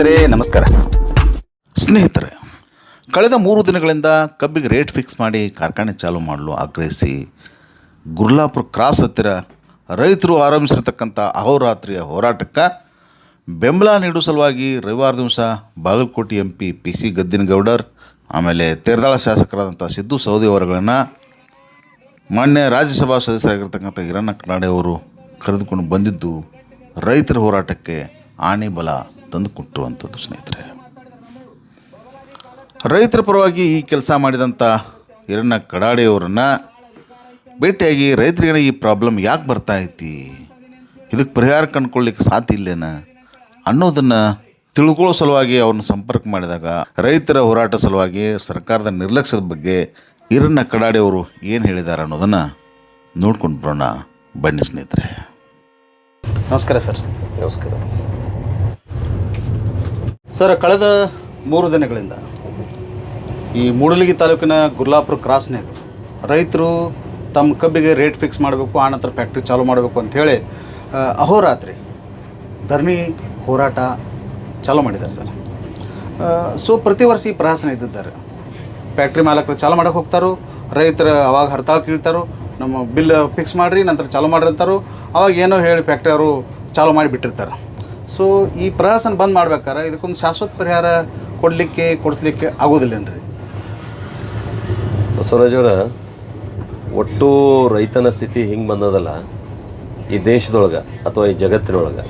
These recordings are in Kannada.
ಸ್ನೇಹಿತರೆ, ನಮಸ್ಕಾರ. ಸ್ನೇಹಿತರೆ, ಕಳೆದ ಮೂರು ದಿನಗಳಿಂದ ಕಬ್ಬಿಗೆ ರೇಟ್ ಫಿಕ್ಸ್ ಮಾಡಿ ಕಾರ್ಖಾನೆ ಚಾಲೂ ಮಾಡಲು ಆಗ್ರಹಿಸಿ ಗುರ್ಲಾಪುರ ಕ್ರಾಸ್ ಹತ್ತಿರ ರೈತರು ಆರಂಭಿಸಿರ್ತಕ್ಕಂಥ ಅಹೋರಾತ್ರಿಯ ಹೋರಾಟಕ್ಕೆ ಬೆಂಬಲ ನೀಡುವ ಸಲುವಾಗಿ ರವಿವಾರ ದಿವಸ Bagalkot M P P C Gaddinagoudar, ಆಮೇಲೆ ತೇರ್ದಾಳ ಶಾಸಕರಾದಂಥ ಸಿದ್ದು ಸೌದಿ ಅವರುಗಳನ್ನು ಮಾನ್ಯ ರಾಜ್ಯಸಭಾ ಸದಸ್ಯರಾಗಿರ್ತಕ್ಕಂಥ ಹಿರಣ್ಣ ಕನ್ನಡೆ ಅವರು ಕರೆದುಕೊಂಡು ಬಂದಿದ್ದು ರೈತರ ಹೋರಾಟಕ್ಕೆ ಆಣೆ ಬಲ ತಂದು ಕೊಟ್ಟಿರುವಂಥದ್ದು ಸ್ನೇಹಿತರೆ. ರೈತರ ಪರವಾಗಿ ಈ ಕೆಲಸ ಮಾಡಿದಂಥ ಹಿರಣ್ಣ ಕಡಾಡೆಯವರನ್ನು ಭೇಟಿಯಾಗಿ ರೈತರಿಗೆ ಈ ಪ್ರಾಬ್ಲಮ್ ಯಾಕೆ ಬರ್ತಾ ಐತಿ? ಇದಕ್ಕೆ ಪರಿಹಾರ ಕಂಡುಕೊಳ್ಳಿಕ್ಕೆ ಸಾಧ್ಯ ಇಲ್ಲೇನ? ಅನ್ನೋದನ್ನು ತಿಳ್ಕೊಳ್ಳೋ ಸಲುವಾಗಿ ಅವ್ರನ್ನ ಸಂಪರ್ಕ ಮಾಡಿದಾಗ ರೈತರ ಹೋರಾಟ ಸಲುವಾಗಿ ಸರ್ಕಾರದ ನಿರ್ಲಕ್ಷ್ಯದ ಬಗ್ಗೆ ಹಿರಣ್ಣ ಕಡಾಡೆಯವರು ಏನು ಹೇಳಿದ್ದಾರೆ ಅನ್ನೋದನ್ನು ನೋಡ್ಕೊಂಡು ಬರೋಣ. ಬನ್ನಿ ಸ್ನೇಹಿತರೆ. ನಮಸ್ಕಾರ ಸರ್. ನಮಸ್ಕಾರ. ಸರ್, ಕಳೆದ ಮೂರು ದಿನಗಳಿಂದ ಈ ಮೂಡಲಗಿ ತಾಲೂಕಿನ ಗುರ್ಲಾಪುರ ಕ್ರಾಸ್ನಾಗ ರೈತರು ತಮ್ಮ ಕಬ್ಬಿಗೆ ರೇಟ್ ಫಿಕ್ಸ್ ಮಾಡಬೇಕು ಆನಂತರ ಫ್ಯಾಕ್ಟ್ರಿ ಚಾಲೂ ಮಾಡಬೇಕು ಅಂಥೇಳಿ ಅಹೋರಾತ್ರಿ ಧರಣಿ ಹೋರಾಟ ಚಾಲೂ ಮಾಡಿದ್ದಾರೆ ಸರ್. ಸೊ ಪ್ರತಿ ವರ್ಷ ಈ ಪ್ರಹಸನ ಇದ್ದಿದ್ದಾರೆ. ಫ್ಯಾಕ್ಟ್ರಿ ಮಾಲಕರು ಚಾಲೂ ಮಾಡಕ್ಕೆ ಹೋಗ್ತಾರೋ, ರೈತರ ಅವಾಗ ಹರ್ತಾಳು ಕೀಳ್ತಾರೋ, ನಮ್ಮ ಬಿಲ್ ಫಿಕ್ಸ್ ಮಾಡಿರಿ, ನಂತರ ಚಾಲೂ ಮಾಡ್ರಿ ಅಂತಾರೋ, ಅವಾಗ ಏನೋ ಹೇಳಿ ಫ್ಯಾಕ್ಟ್ರಿ ಅವರು ಚಾಲೂ ಮಾಡಿ ಬಿಟ್ಟಿರ್ತಾರೆ. ಸೊ ಈ ಪ್ರವಾಸನ ಬಂದ್ ಮಾಡ್ಬೇಕಾರೆ ಇದಕ್ಕೊಂದು ಶಾಶ್ವತ ಪರಿಹಾರ ಕೊಡಲಿಕ್ಕೆ, ಕೊಡಿಸ್ಲಿಕ್ಕೆ ಆಗೋದಿಲ್ಲೇನ್ರಿ? ಬಸವರಾಜ್ ಅವರ, ಒಟ್ಟು ರೈತನ ಸ್ಥಿತಿ ಹಿಂಗೆ ಬಂದದಲ್ಲ, ಈ ದೇಶದೊಳಗೆ ಅಥವಾ ಈ ಜಗತ್ತಿನೊಳಗೆ.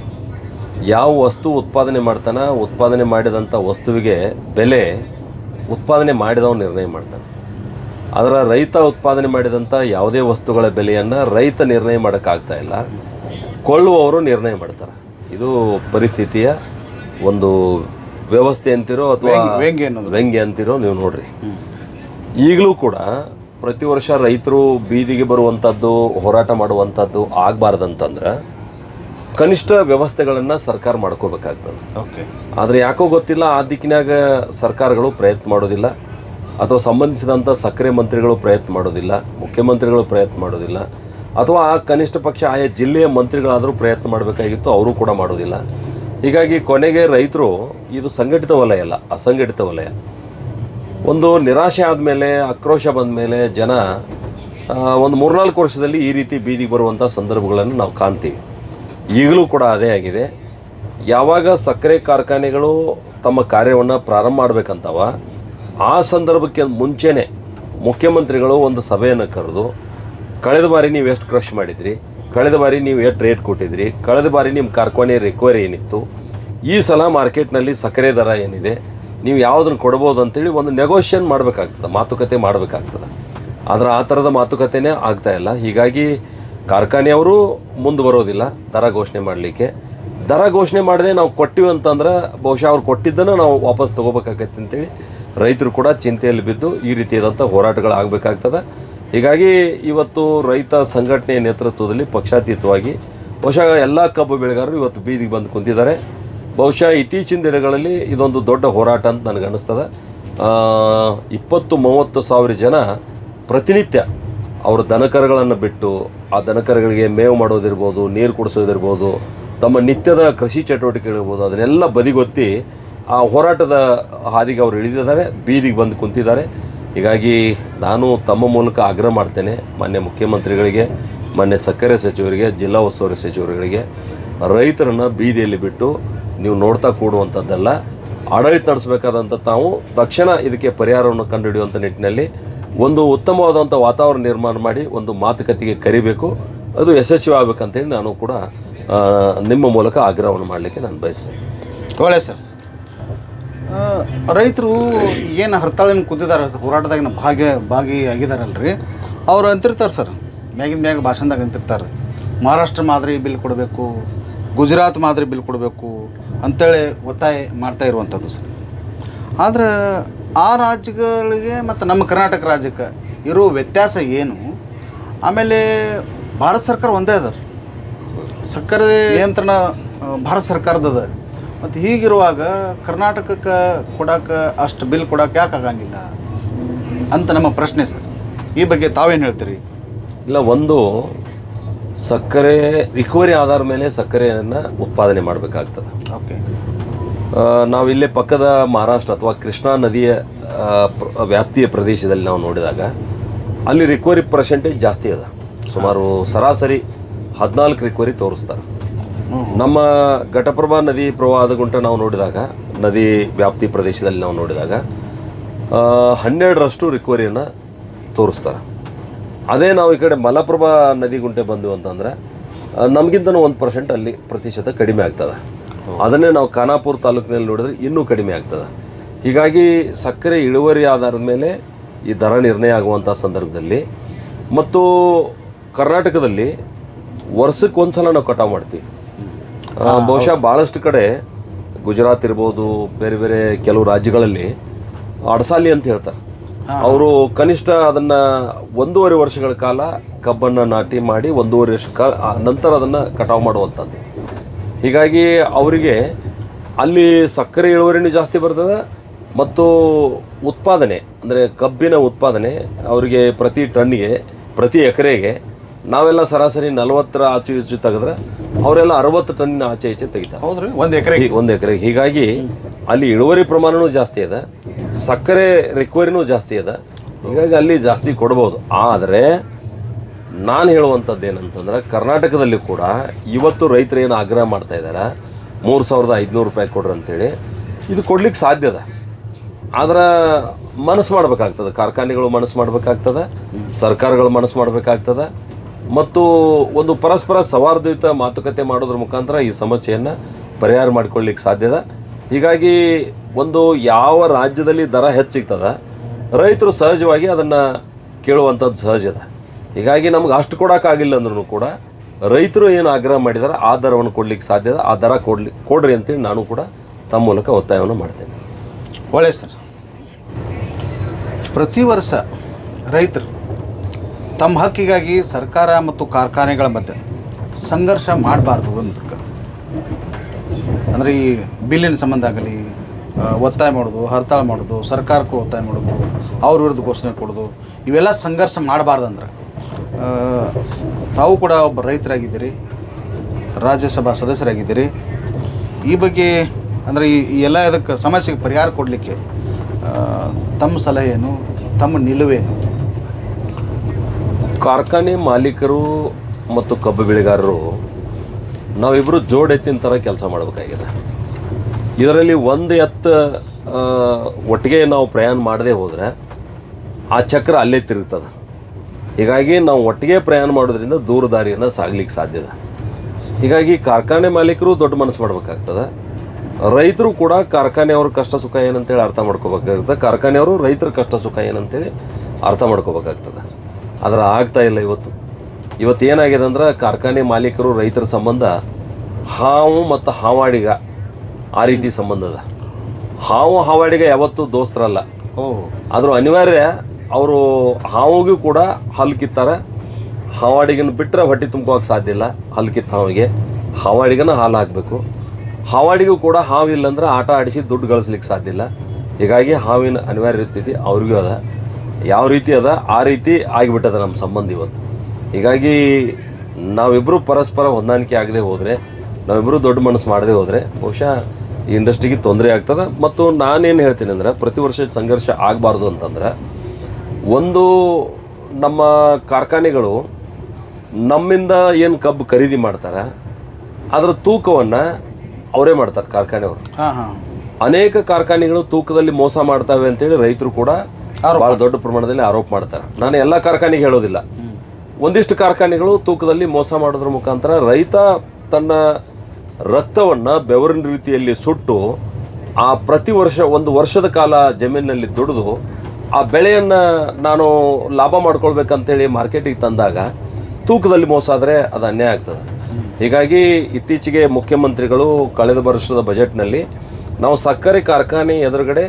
ಯಾವ ವಸ್ತು ಉತ್ಪಾದನೆ ಮಾಡ್ತಾನೆ, ಉತ್ಪಾದನೆ ಮಾಡಿದಂಥ ವಸ್ತುವಿಗೆ ಬೆಲೆ ಉತ್ಪಾದನೆ ಮಾಡಿದವ ನಿರ್ಣಯ ಮಾಡ್ತಾನೆ. ಅದರ ರೈತ ಉತ್ಪಾದನೆ ಮಾಡಿದಂಥ ಯಾವುದೇ ವಸ್ತುಗಳ ಬೆಲೆಯನ್ನು ರೈತ ನಿರ್ಣಯ ಮಾಡೋಕ್ಕಾಗ್ತಾ ಇಲ್ಲ. ಕೊಳ್ಳುವವರು ನಿರ್ಣಯ ಮಾಡ್ತಾರೆ. ಇದು ಪರಿಸ್ಥಿತಿಯ ಒಂದು ವ್ಯವಸ್ಥೆ ಅಂತಿರೋ ಅಥವಾ ವ್ಯಂಗ್ಯ- ವ್ಯಂಗ್ಯ ಅನ್ನೋದು. ವ್ಯಂಗ್ಯ ಅಂತಿರೋ ನೀವು ನೋಡ್ರಿ. ಈಗಲೂ ಕೂಡ ಪ್ರತಿ ವರ್ಷ ರೈತರು ಬೀದಿಗೆ ಬರುವಂಥದ್ದು ಹೋರಾಟ ಮಾಡುವಂಥದ್ದು ಆಗಬಾರ್ದಂತಂದ್ರೆ ಕನಿಷ್ಠ ವ್ಯವಸ್ಥೆಗಳನ್ನು ಸರ್ಕಾರ ಮಾಡ್ಕೋಬೇಕಾಗ್ತದೆ. ಓಕೆ. ಆದರೆ ಯಾಕೋ ಗೊತ್ತಿಲ್ಲ ಆ ದಿಕ್ಕಿನಾಗ ಸರ್ಕಾರಗಳು ಪ್ರಯತ್ನ ಮಾಡೋದಿಲ್ಲ ಅಥವಾ ಸಂಬಂಧಿಸಿದಂಥ ಸಕ್ಕರೆ ಮಂತ್ರಿಗಳು ಪ್ರಯತ್ನ ಮಾಡೋದಿಲ್ಲ ಮುಖ್ಯಮಂತ್ರಿಗಳು ಪ್ರಯತ್ನ ಮಾಡೋದಿಲ್ಲ. ಅಥವಾ ಕನಿಷ್ಠ ಪಕ್ಷ ಆಯಾ ಜಿಲ್ಲೆಯ ಮಂತ್ರಿಗಳಾದರೂ ಪ್ರಯತ್ನ ಮಾಡಬೇಕಾಗಿತ್ತು, ಅವರು ಕೂಡ ಮಾಡೋದಿಲ್ಲ. ಹೀಗಾಗಿ ಕೊನೆಗೆ ರೈತರು, ಇದು ಸಂಘಟಿತ ವಲಯ ಅಲ್ಲ, ಅಸಂಘಟಿತ ವಲಯ. ಒಂದು ನಿರಾಶೆ ಆದಮೇಲೆ, ಆಕ್ರೋಶ ಬಂದ ಮೇಲೆ ಜನ ಒಂದು ಮೂರ್ನಾಲ್ಕು ವರ್ಷದಲ್ಲಿ ಈ ರೀತಿ ಬೀದಿಗೆ ಬರುವಂಥ ಸಂದರ್ಭಗಳನ್ನು ನಾವು ಕಾಣ್ತೀವಿ. ಈಗಲೂ ಕೂಡ ಅದೇ ಆಗಿದೆ. ಯಾವಾಗ ಸಕ್ಕರೆ ಕಾರ್ಖಾನೆಗಳು ತಮ್ಮ ಕಾರ್ಯವನ್ನು ಪ್ರಾರಂಭ ಮಾಡಬೇಕಂತವ, ಆ ಸಂದರ್ಭಕ್ಕೆ ಮುಂಚೆನೇ ಮುಖ್ಯಮಂತ್ರಿಗಳು ಒಂದು ಸಭೆಯನ್ನು ಕರೆದು ಕಳೆದ ಬಾರಿ ನೀವು ಎಷ್ಟು ಕ್ರಶ್ ಮಾಡಿದ್ರಿ? ಕಳೆದ ಬಾರಿ ನೀವು ಎಷ್ಟು ರೇಟ್ ಕೊಟ್ಟಿದ್ರಿ? ಕಳೆದ ಬಾರಿ ನಿಮ್ಮ ಕಾರ್ಖಾನೆ ರಿಕ್ವೈರಿ ಏನಿತ್ತು? ಈ ಸಲ ಮಾರ್ಕೆಟ್ನಲ್ಲಿ ಸಕ್ಕರೆ ದರ ಏನಿದೆ? ನೀವು ಯಾವುದನ್ನು ಕೊಡ್ಬೋದು ಅಂತೇಳಿ ಒಂದು ನೆಗೋಷಿಯೇಷನ್ ಮಾಡಬೇಕಾಗ್ತದೆ, ಮಾತುಕತೆ ಮಾಡಬೇಕಾಗ್ತದೆ. ಆದರೆ ಆ ಥರದ ಮಾತುಕತೆನೇ ಆಗ್ತಾ ಇಲ್ಲ. ಹೀಗಾಗಿ ಕಾರ್ಖಾನೆಯವರು ಮುಂದೆ ಬರೋದಿಲ್ಲ ದರ ಘೋಷಣೆ ಮಾಡಲಿಕ್ಕೆ. ದರ ಘೋಷಣೆ ಮಾಡದೆ ನಾವು ಕೊಟ್ಟಿವಿ ಅಂತಂದ್ರೆ ಬಹುಶಃ ಅವ್ರು ಕೊಟ್ಟಿದ್ದನ್ನು ನಾವು ವಾಪಸ್ ತೊಗೋಬೇಕಾಗತ್ತೆ ಅಂತೇಳಿ ರೈತರು ಕೂಡ ಚಿಂತೆಯಲ್ಲಿ ಬಿದ್ದು ಈ ರೀತಿಯಾದಂಥ ಹೋರಾಟಗಳು ಆಗಬೇಕಾಗ್ತದೆ ಹೀಗಾಗಿ ಇವತ್ತು ರೈತ ಸಂಘಟನೆಯ ನೇತೃತ್ವದಲ್ಲಿ ಪಕ್ಷಾತೀತವಾಗಿ ಬಹುಶಃ ಎಲ್ಲ ಕಬ್ಬು ಬೆಳೆಗಾರರು ಇವತ್ತು ಬೀದಿಗೆ ಬಂದು ಕುಂತಿದ್ದಾರೆ. ಬಹುಶಃ ಇತ್ತೀಚಿನ ದಿನಗಳಲ್ಲಿ ಇದೊಂದು ದೊಡ್ಡ ಹೋರಾಟ ಅಂತ ನನಗೆ ಅನ್ನಿಸ್ತದೆ. ಆ, ಇಪ್ಪತ್ತು ಮೂವತ್ತು ಸಾವಿರ ಜನ ಪ್ರತಿನಿತ್ಯ ಅವರು ದನಕರುಗಳನ್ನು ಬಿಟ್ಟು ಆ ದನಕರಗಳಿಗೆ ಮೇವು ಮಾಡೋದಿರ್ಬೋದು ನೀರು ಕುಡಿಸೋದಿರ್ಬೋದು ತಮ್ಮ ನಿತ್ಯದ ಕೃಷಿ ಚಟುವಟಿಕೆಗಳಿರ್ಬೋದು ಅದನ್ನೆಲ್ಲ ಬದಿಗೊತ್ತಿ ಆ ಹೋರಾಟದ ಹಾದಿಗೆ ಅವರು ಇಳಿದಿದ್ದಾರೆ ಬೀದಿಗೆ ಬಂದು ಕುಂತಿದ್ದಾರೆ. ಹೀಗಾಗಿ ನಾನು ತಮ್ಮ ಮೂಲಕ ಆಗ್ರಹ ಮಾಡ್ತೇನೆ ಮಾನ್ಯ ಮುಖ್ಯಮಂತ್ರಿಗಳಿಗೆ, ಮಾನ್ಯ ಸಕ್ಕರೆ ಸಚಿವರಿಗೆ, ಜಿಲ್ಲಾ ಉಸ್ತುವಾರಿ ಸಚಿವರುಗಳಿಗೆ, ರೈತರನ್ನು ಬೀದಿಯಲ್ಲಿ ಬಿಟ್ಟು ನೀವು ನೋಡ್ತಾ ಕೂಡುವಂಥದ್ದಲ್ಲ ಆಡಳಿತ ನಡೆಸಬೇಕಾದಂಥ ತಾವು ತಕ್ಷಣ ಇದಕ್ಕೆ ಪರಿಹಾರವನ್ನು ಕಂಡುಹಿಡಿಯುವಂಥ ನಿಟ್ಟಿನಲ್ಲಿ ಒಂದು ಉತ್ತಮವಾದಂಥ ವಾತಾವರಣ ನಿರ್ಮಾಣ ಮಾಡಿ ಒಂದು ಮಾತುಕತೆಗೆ ಕರಿಬೇಕು. ಅದು ಯಶಸ್ವಿ ಆಗಬೇಕಂತೇಳಿ ನಾನು ಕೂಡ ನಿಮ್ಮ ಮೂಲಕ ಆಗ್ರಹವನ್ನು ಮಾಡಲಿಕ್ಕೆ ನಾನು ಬಯಸ್ತೇನೆ. ಒಳ್ಳೆ ಸರ್. ರೈತರು ಏನು ಹರ್ತಾಳಿನ ಕುದ್ದಿದ್ದಾರೆ ಹೋರಾಟದಾಗ ಭಾಗ್ಯ ಭಾಗಿಯಾಗಿದ್ದಾರಲ್ರಿ ಅವ್ರು ಅಂತಿರ್ತಾರೆ ಸರ್. ಮ್ಯಾಗಿನ ಮ್ಯಾಗ ಭಾಷಣದಾಗ ಅಂತಿರ್ತಾರೆ. ಮಹಾರಾಷ್ಟ್ರ ಮಾದರಿ ಬಿಲ್ ಕೊಡಬೇಕು, ಗುಜರಾತ್ ಮಾದರಿ ಬಿಲ್ ಕೊಡಬೇಕು ಅಂತೇಳಿ ಒತ್ತಾಯ ಮಾಡ್ತಾ ಇರುವಂಥದ್ದು ಸರ್. ಆದರೆ ಆ ರಾಜ್ಯಗಳಿಗೆ ಮತ್ತು ನಮ್ಮ ಕರ್ನಾಟಕ ರಾಜ್ಯಕ್ಕೆ ಇರೋ ವ್ಯತ್ಯಾಸ ಏನು? ಆಮೇಲೆ ಭಾರತ ಸರ್ಕಾರ ಒಂದೇ ಅದ. ಸಕ್ಕರೆ ನಿಯಂತ್ರಣ ಭಾರತ ಸರ್ಕಾರದದ. ಮತ್ತು ಹೀಗಿರುವಾಗ ಕರ್ನಾಟಕಕ್ಕೆ ಕೊಡೋಕೆ ಅಷ್ಟು ಬಿಲ್ ಕೊಡೋಕೆ ಯಾಕೆ ಆಗಂಗಿಲ್ಲ ಅಂತ ನಮ್ಮ ಪ್ರಶ್ನೆ ಸರ್. ಈ ಬಗ್ಗೆ ತಾವೇನು ಹೇಳ್ತೀರಿ? ಇಲ್ಲ ಒಂದು ಸಕ್ಕರೆ ರಿಕವರಿ ಆಧಾರ ಮೇಲೆ ಸಕ್ಕರೆಯನ್ನು ಉತ್ಪಾದನೆ ಮಾಡಬೇಕಾಗ್ತದೆ. ಓಕೆ. ನಾವು ಇಲ್ಲೇ ಪಕ್ಕದ ಮಹಾರಾಷ್ಟ್ರ ಅಥವಾ ಕೃಷ್ಣಾ ನದಿಯ ವ್ಯಾಪ್ತಿಯ ಪ್ರದೇಶದಲ್ಲಿ ನಾವು ನೋಡಿದಾಗ ಅಲ್ಲಿ ರಿಕವರಿ ಪರ್ಸೆಂಟೇಜ್ ಜಾಸ್ತಿ ಅದ. ಸುಮಾರು ಸರಾಸರಿ ಹದಿನಾಲ್ಕು ರಿಕವರಿ ತೋರಿಸ್ತಾರೆ. ನಮ್ಮ ಘಟಪ್ರಭಾ ನದಿ ಪ್ರವಾಹದ ಗುಂಟ ನಾವು ನೋಡಿದಾಗ, ನದಿ ವ್ಯಾಪ್ತಿ ಪ್ರದೇಶದಲ್ಲಿ ನಾವು ನೋಡಿದಾಗ ಹನ್ನೆರಡರಷ್ಟು ರಿಕವರಿಯನ್ನು ತೋರಿಸ್ತಾರೆ. ಅದೇ ನಾವು ಈ ಕಡೆ ಮಲಪ್ರಭಾ ನದಿ ಗುಂಟೆ ಬಂದು ಅಂತಂದರೆ ನಮಗಿಂತನೂ ಒಂದು ಪರ್ಸೆಂಟ್ ಅಲ್ಲಿ ಪ್ರತಿಶತ ಕಡಿಮೆ ಆಗ್ತದೆ. ಅದನ್ನೇ ನಾವು ಖಾನಾಪುರ ತಾಲೂಕಿನಲ್ಲಿ ನೋಡಿದ್ರೆ ಇನ್ನೂ ಕಡಿಮೆ ಆಗ್ತದೆ. ಹೀಗಾಗಿ ಸಕ್ಕರೆ ಇಳುವರಿ ಆಧಾರದ ಮೇಲೆ ಈ ದರ ನಿರ್ಣಯ ಆಗುವಂಥ ಸಂದರ್ಭದಲ್ಲಿ ಮತ್ತು ಕರ್ನಾಟಕದಲ್ಲಿ ವರ್ಷಕ್ಕೆ ಒಂದು ಸಲ ನಾವು ಕಟಾವು ಮಾಡ್ತೀವಿ. ಬಹುಶಃ ಭಾಳಷ್ಟು ಕಡೆ ಗುಜರಾತ್ ಇರ್ಬೋದು ಬೇರೆ ಬೇರೆ ಕೆಲವು ರಾಜ್ಯಗಳಲ್ಲಿ ಅಡಸಾಲಿ ಅಂತ ಹೇಳ್ತಾರೆ. ಅವರು ಕನಿಷ್ಠ ಅದನ್ನ ಒಂದೂವರೆ ವರ್ಷಗಳ ಕಾಲ ಕಬ್ಬನ್ನು ನಾಟಿ ಮಾಡಿ ಒಂದೂವರೆ ವರ್ಷ ಕಾಲ ಆ ನಂತರ ಅದನ್ನು ಕಟಾವು ಮಾಡುವಂಥದ್ದು. ಹೀಗಾಗಿ ಅವರಿಗೆ ಅಲ್ಲಿ ಸಕ್ಕರೆ ಇಳುವರಿನೂ ಜಾಸ್ತಿ ಬರ್ತದೆ ಮತ್ತು ಉತ್ಪಾದನೆ ಅಂದರೆ ಕಬ್ಬಿನ ಉತ್ಪಾದನೆ ಅವರಿಗೆ ಪ್ರತಿ ಟನ್ನಿಗೆ ಪ್ರತಿ ಎಕರೆಗೆ ನಾವೆಲ್ಲ ಸರಾಸರಿ ನಲವತ್ತರ ಆಚೆ ಈಚೆ ತೆಗೆದ್ರೆ ಅವರೆಲ್ಲ ಅರವತ್ತು ಟನ್ನಿನ ಆಚೆ ಈಚೆ ತೆಗಿತಾರೆ. ಹೌದ್ರಿ? ಒಂದು ಎಕರೆ. ಒಂದು ಎಕರೆಗೆ ಹೀಗಾಗಿ ಅಲ್ಲಿ ಇಳುವರಿ ಪ್ರಮಾಣನೂ ಜಾಸ್ತಿ ಇದೆ ಸಕ್ಕರೆ ರಿಕ್ವರಿನೂ ಜಾಸ್ತಿ ಇದೆ. ಹೀಗಾಗಿ ಅಲ್ಲಿ ಜಾಸ್ತಿ ಕೊಡ್ಬೋದು. ಆದರೆ ನಾನು ಹೇಳುವಂಥದ್ದು ಏನಂತಂದ್ರೆ ಕರ್ನಾಟಕದಲ್ಲಿ ಕೂಡ ಇವತ್ತು ರೈತರು ಏನು ಆಗ್ರಹ ಮಾಡ್ತಾ ಇದ್ದಾರೆ ಮೂರು ಸಾವಿರದ ಐದುನೂರು ರೂಪಾಯಿ ಕೊಡ್ರಿ ಅಂತೇಳಿ. ಇದು ಕೊಡ್ಲಿಕ್ಕೆ ಸಾಧ್ಯ ಅದ ಆದ್ರೆ ಮನಸ್ಸು ಮಾಡಬೇಕಾಗ್ತದೆ. ಕಾರ್ಖಾನೆಗಳು ಮನಸ್ಸು ಮಾಡಬೇಕಾಗ್ತದೆ. ಸರ್ಕಾರಗಳು ಮನಸ್ಸು ಮಾಡಬೇಕಾಗ್ತದೆ. ಮತ್ತು ಒಂದು ಪರಸ್ಪರ ಸೌಹಾರ್ದಯುತ ಮಾತುಕತೆ ಮಾಡೋದ್ರ ಮುಖಾಂತರ ಈ ಸಮಸ್ಯೆಯನ್ನು ಪರಿಹಾರ ಮಾಡ್ಕೊಳ್ಳಿಕ್ಕೆ ಸಾಧ್ಯದ ಹೀಗಾಗಿ ಒಂದು ಯಾವ ರಾಜ್ಯದಲ್ಲಿ ದರ ಹೆಚ್ಚಿಗ್ತದ, ರೈತರು ಸಹಜವಾಗಿ ಅದನ್ನು ಕೇಳುವಂಥದ್ದು ಸಹಜದ ಹೀಗಾಗಿ ನಮ್ಗೆ ಅಷ್ಟು ಕೊಡೋಕ್ಕಾಗಿಲ್ಲ ಅಂದ್ರೂ ಕೂಡ ರೈತರು ಏನು ಆಗ್ರಹ ಮಾಡಿದಾರೆ ಆ ದರವನ್ನು ಕೊಡ್ಲಿಕ್ಕೆ ಸಾಧ್ಯದ ಆ ದರ ಕೊಡ್ಲಿ, ಕೊಡ್ರಿ ಅಂತೇಳಿ ನಾನು ಕೂಡ ತಮ್ಮ ಮೂಲಕ ಒತ್ತಾಯವನ್ನು ಮಾಡ್ತೇನೆ. ಒಳ್ಳೆ ಸರ್. ಪ್ರತಿ ವರ್ಷ ರೈತರು ತಮ್ಮ ಹಕ್ಕಿಗಾಗಿ ಸರ್ಕಾರ ಮತ್ತು ಕಾರ್ಖಾನೆಗಳ ಮಧ್ಯೆ ಸಂಘರ್ಷ ಮಾಡಬಾರ್ದು ಅನ್ನೋದಕ್ಕೆ. ಅಂದರೆ ಈ ಬಿಲ್ಲಿನ ಸಂಬಂಧ ಆಗಲಿ ಒತ್ತಾಯ ಮಾಡೋದು, ಹರ್ತಾಳ ಮಾಡೋದು, ಸರ್ಕಾರಕ್ಕೂ ಒತ್ತಾಯ ಮಾಡೋದು, ಅವ್ರ ವಿರುದ್ಧ ಘೋಷಣೆ ಕೊಡೋದು, ಇವೆಲ್ಲ ಸಂಘರ್ಷ ಮಾಡಬಾರ್ದಂದ್ರೆ ಅಂದ್ರೆ ತಾವು ಕೂಡ ಒಬ್ಬ ರೈತರಾಗಿದ್ದೀರಿ, ರಾಜ್ಯಸಭಾ ಸದಸ್ಯರಾಗಿದ್ದೀರಿ. ಈ ಬಗ್ಗೆ ಅಂದರೆ ಈ ಎಲ್ಲ ಇದಕ್ಕೆ ಸಮಸ್ಯೆಗೆ ಪರಿಹಾರ ಕೊಡಲಿಕ್ಕೆ ತಮ್ಮ ಸಲಹೆ ಏನು ತಮ್ಮ ನಿಲುವೇನು? ಕಾರ್ಖಾನೆ ಮಾಲೀಕರು ಮತ್ತು ಕಬ್ಬು ಬೆಳೆಗಾರರು ನಾವಿಬ್ಬರು ಜೋಡೆತ್ತಿನ ಥರ ಕೆಲಸ ಮಾಡಬೇಕಾಗಿದೆ. ಇದರಲ್ಲಿ ಒಂದು ಎತ್ತ ಒಟ್ಟಿಗೆ ನಾವು ಪ್ರಯಾಣ ಮಾಡದೇ ಹೋದರೆ ಆ ಚಕ್ರ ಅಲ್ಲೇ ತಿರುಗ್ತದೆ. ಹೀಗಾಗಿ ನಾವು ಒಟ್ಟಿಗೆ ಪ್ರಯಾಣ ಮಾಡೋದ್ರಿಂದ ದೂರ ದಾರಿಯನ್ನು ಸಾಗ್ಲಿಕ್ಕೆ ಸಾಧ್ಯದ ಹೀಗಾಗಿ ಕಾರ್ಖಾನೆ ಮಾಲೀಕರು ದೊಡ್ಡ ಮನಸ್ಸು ಮಾಡಬೇಕಾಗ್ತದೆ. ರೈತರು ಕೂಡ ಕಾರ್ಖಾನೆಯವ್ರ ಕಷ್ಟ ಸುಖ ಏನಂತೇಳಿ ಅರ್ಥ ಮಾಡ್ಕೋಬೇಕಾಗ್ತದೆ. ಕಾರ್ಖಾನೆಯವರು ರೈತರ ಕಷ್ಟ ಸುಖ ಏನಂತೇಳಿ ಅರ್ಥ ಮಾಡ್ಕೋಬೇಕಾಗ್ತದೆ. ಆದರೆ ಆಗ್ತಾ ಇಲ್ಲ ಇವತ್ತು. ಇವತ್ತು ಏನಾಗಿದೆ ಅಂದ್ರೆ ಕಾರ್ಖಾನೆ ಮಾಲೀಕರು ರೈತರ ಸಂಬಂಧ ಹಾವು ಮತ್ತು ಹಾವಾಡಿಗ ಆ ರೀತಿ ಸಂಬಂಧ ಅದ. ಹಾವು ಹಾವಾಡಿಗ ಯಾವತ್ತೂ ದೋಸ್ತರಲ್ಲ. ಆದರೂ ಅನಿವಾರ್ಯ ಅವರು ಹಾವಿಗೂ ಕೂಡ ಹಲ್ಲು ಕಿತ್ತಾರೆ. ಹಾವಾಡಿಗನ ಬಿಟ್ಟರೆ ಹೊಟ್ಟೆ ತುಂಬೋಕೆ ಸಾಧ್ಯ ಇಲ್ಲ. ಹಲ್ಲು ಕಿತ್ತ ಹಾವಿಗೆ. ಹಾವಾಡಿಗನ ಹಾಲು ಹಾಕಬೇಕು. ಹಾವಾಡಿಗೂ ಕೂಡ ಹಾವು ಇಲ್ಲಂದ್ರೆ ಆಟ ಆಡಿಸಿ ದುಡ್ಡು ಗಳಿಸ್ಲಿಕ್ಕೆ ಸಾಧ್ಯ ಇಲ್ಲ. ಹೀಗಾಗಿ ಹಾವಿನ ಅನಿವಾರ್ಯ ಸ್ಥಿತಿ ಅವ್ರಿಗೂ ಅದ. ಯಾವ ರೀತಿ ಅದ ಆ ರೀತಿ ಆಗಿಬಿಟ್ಟದ ನಮ್ಮ ಸಂಬಂಧ ಇವತ್ತು. ಹೀಗಾಗಿ ನಾವಿಬ್ಬರು ಪರಸ್ಪರ ಹೊಂದಾಣಿಕೆ ಆಗದೆ ಹೋದರೆ ನಾವಿಬ್ಬರು ದೊಡ್ಡ ಮನಸ್ಸು ಮಾಡದೆ ಹೋದರೆ ಬಹುಶಃ ಈ ಇಂಡಸ್ಟ್ರಿಗೆ ತೊಂದರೆ ಆಗ್ತದೆ. ಮತ್ತು ನಾನೇನು ಹೇಳ್ತೀನಿ ಅಂದರೆ ಪ್ರತಿ ವರ್ಷ ಸಂಘರ್ಷ ಆಗಬಾರ್ದು ಅಂತಂದ್ರೆ ಒಂದು ನಮ್ಮ ಕಾರ್ಖಾನೆಗಳು ನಮ್ಮಿಂದ ಏನು ಕಬ್ಬು ಖರೀದಿ ಮಾಡ್ತಾರೆ ಅದರ ತೂಕವನ್ನು ಅವರೇ ಮಾಡ್ತಾರೆ ಕಾರ್ಖಾನೆಯವರು. ಅನೇಕ ಕಾರ್ಖಾನೆಗಳು ತೂಕದಲ್ಲಿ ಮೋಸ ಮಾಡ್ತವೆ ಅಂತೇಳಿ ರೈತರು ಕೂಡ. ಭಾಳ ದೊಡ್ಡ ಪ್ರಮಾಣದಲ್ಲಿ ಆರೋಪ ಮಾಡ್ತಾರೆ. ನಾನು ಎಲ್ಲ ಕಾರ್ಖಾನೆಗೆ ಹೇಳೋದಿಲ್ಲ. ಒಂದಿಷ್ಟು ಕಾರ್ಖಾನೆಗಳು ತೂಕದಲ್ಲಿ ಮೋಸ ಮಾಡೋದ್ರ ಮುಖಾಂತರ ರೈತ ತನ್ನ ರಕ್ತವನ್ನು ಬೆವರಿನ ರೀತಿಯಲ್ಲಿ ಸುಟ್ಟು ಆ ಪ್ರತಿ ವರ್ಷ ಒಂದು ವರ್ಷದ ಕಾಲ ಜಮೀನಿನಲ್ಲಿ ದುಡಿದು ಆ ಬೆಳೆಯನ್ನು ನಾನು ಲಾಭ ಮಾಡ್ಕೊಳ್ಬೇಕಂತೇಳಿ ಮಾರ್ಕೆಟಿಗೆ ತಂದಾಗ ತೂಕದಲ್ಲಿ ಮೋಸ ಆದರೆ ಅದು ಅನ್ಯಾಯ ಆಗ್ತದೆ. ಹೀಗಾಗಿ ಇತ್ತೀಚೆಗೆ ಮುಖ್ಯಮಂತ್ರಿಗಳು ಕಳೆದ ವರ್ಷದ ಬಜೆಟ್ನಲ್ಲಿ ನಾವು ಸಕ್ಕರೆ ಕಾರ್ಖಾನೆ ಎದುರುಗಡೆ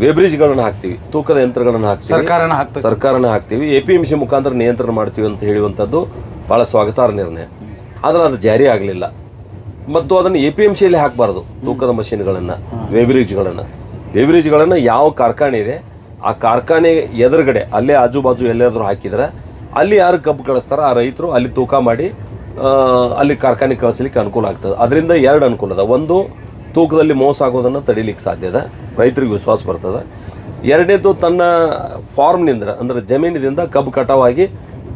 ವೇಬ್ರಿಜ್ಗಳನ್ನು ಹಾಕ್ತೀವಿ ತೂಕದ ಯಂತ್ರಗಳನ್ನು ಹಾಕ್ತೀವಿ ಸರ್ಕಾರನ ಹಾಕ್ತದೆ ಸರ್ಕಾರನ ಹಾಕ್ತೀವಿ ಎ ಪಿ ಎಂ ಸಿ ಮುಖಾಂತರ ನಿಯಂತ್ರಣ ಮಾಡ್ತೀವಿ ಅಂತ ಹೇಳುವಂಥದ್ದು ಭಾಳ ಸ್ವಾಗತಾರ್ಹ ನಿರ್ಣಯ. ಆದರೆ ಅದು ಜಾರಿ ಆಗಲಿಲ್ಲ. ಮತ್ತು ಅದನ್ನು ಎ ಪಿ ಎಂ ಸಿಯಲ್ಲಿ ಹಾಕಬಾರ್ದು ತೂಕದ ಮಷಿನ್ಗಳನ್ನು ವೇಬ್ರಿಜ್ಗಳನ್ನು ವೇಬ್ರಿಜ್ಗಳನ್ನು ಯಾವ ಕಾರ್ಖಾನೆ ಇದೆ ಆ ಕಾರ್ಖಾನೆ ಎದುರುಗಡೆ ಅಲ್ಲೇ ಆಜು ಬಾಜು ಎಲ್ಲಾದರೂ ಹಾಕಿದ್ರೆ ಅಲ್ಲಿ ಯಾರು ಕಬ್ಬು ಕಳಿಸ್ತಾರೋ ಆ ರೈತರು ಅಲ್ಲಿ ತೂಕ ಮಾಡಿ ಅಲ್ಲಿ ಕಾರ್ಖಾನೆ ಕಳಿಸ್ಲಿಕ್ಕೆ ಅನುಕೂಲ ಆಗ್ತದೆ. ಅದರಿಂದ ಎರಡು ಅನುಕೂಲ ಅದ. ಒಂದು ತೂಕದಲ್ಲಿ ಮೋಸ ಆಗೋದನ್ನು ತಡಿಲಿಕ್ಕೆ ಸಾಧ್ಯದ ರೈತರಿಗೆ ವಿಶ್ವಾಸ ಬರ್ತದೆ. ಎರಡನೇದು ತನ್ನ ಫಾರ್ಮ್ನಿಂದ, ಅಂದರೆ ಜಮೀನಿನಿಂದ ಕಬ್ಬು ಕಟಾವಾಗಿ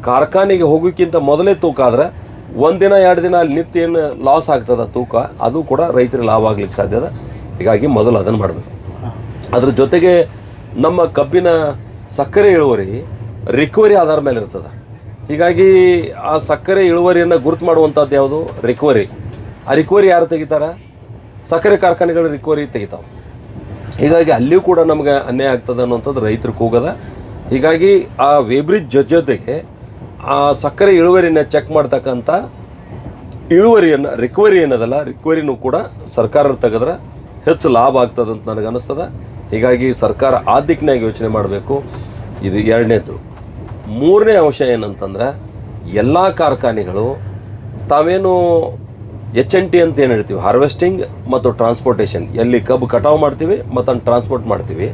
ಕಾರ್ಖಾನೆಗೆ ಹೋಗೋಕ್ಕಿಂತ ಮೊದಲೇ ತೂಕ ಆದ್ರೆ ಒಂದಿನ, ಎರಡು ದಿನ ಅಲ್ಲಿ ನಿತ್ಯ ಏನು ಲಾಸ್ ಆಗ್ತದ ತೂಕ, ಅದು ಕೂಡ ರೈತರಿಗೆ ಲಾಭ ಆಗ್ಲಿಕ್ಕೆ ಸಾಧ್ಯದ ಹೀಗಾಗಿ ಮೊದಲು ಅದನ್ನು ಮಾಡಬೇಕು. ಅದ್ರ ಜೊತೆಗೆ ನಮ್ಮ ಕಬ್ಬಿನ ಸಕ್ಕರೆ ಇಳುವರಿ ರಿಕವರಿ ಆಧಾರ ಮೇಲೆ ಇರ್ತದೆ. ಹೀಗಾಗಿ ಆ ಸಕ್ಕರೆ ಇಳುವರಿಯನ್ನು ಗುರುತು ಮಾಡುವಂಥದ್ದು ಯಾವುದು? ರಿಕವರಿ ಆ ರಿಕವರಿ ಯಾರು ತೆಗಿತಾರ? ಸಕ್ಕರೆ ಕಾರ್ಖಾನೆಗಳು ರಿಕವರಿ ತೆಗಿತಾವೆ. ಹೀಗಾಗಿ ಅಲ್ಲಿಯೂ ಕೂಡ ನಮಗೆ ಅನ್ಯಾಯ ಆಗ್ತದೆ ಅನ್ನೋಂಥದ್ದು ರೈತರು ಕೂಗದ. ಹೀಗಾಗಿ ಆ ವೇಬ್ರಿಜ್ ಜೊತೆ ಜೊತೆಗೆ ಆ ಸಕ್ಕರೆ ಇಳುವರಿನ ಚೆಕ್ ಮಾಡ್ತಕ್ಕಂಥ ಇಳುವರಿಯನ್ನು ರಿಕವರಿ ಏನದಲ್ಲ ರಿಕವರಿನೂ ಕೂಡ ಸರ್ಕಾರ ತೆಗೆದ್ರೆ ಹೆಚ್ಚು ಲಾಭ ಆಗ್ತದೆ ಅಂತ ನನಗೆ ಅನ್ನಿಸ್ತದೆ. ಹೀಗಾಗಿ ಸರ್ಕಾರ ಆ ಯೋಚನೆ ಮಾಡಬೇಕು. ಇದು ಎರಡನೇದು. ಮೂರನೇ ಅಂಶ ಏನಂತಂದ್ರೆ, ಎಲ್ಲ ಕಾರ್ಖಾನೆಗಳು ತಾವೇನು ಎಚ್ ಎನ್ ಟಿ ಅಂತ ಏನು ಹೇಳ್ತೀವಿ? ಹಾರ್ವೆಸ್ಟಿಂಗ್ ಮತ್ತು ಟ್ರಾನ್ಸ್ಪೋರ್ಟೇಷನ್ ಎಲ್ಲಿ ಕಬ್ಬು ಕಟಾವು ಮಾಡ್ತೀವಿ ಮತ್ತು ಅದನ್ನು ಟ್ರಾನ್ಸ್ಪೋರ್ಟ್ ಮಾಡ್ತೀವಿ.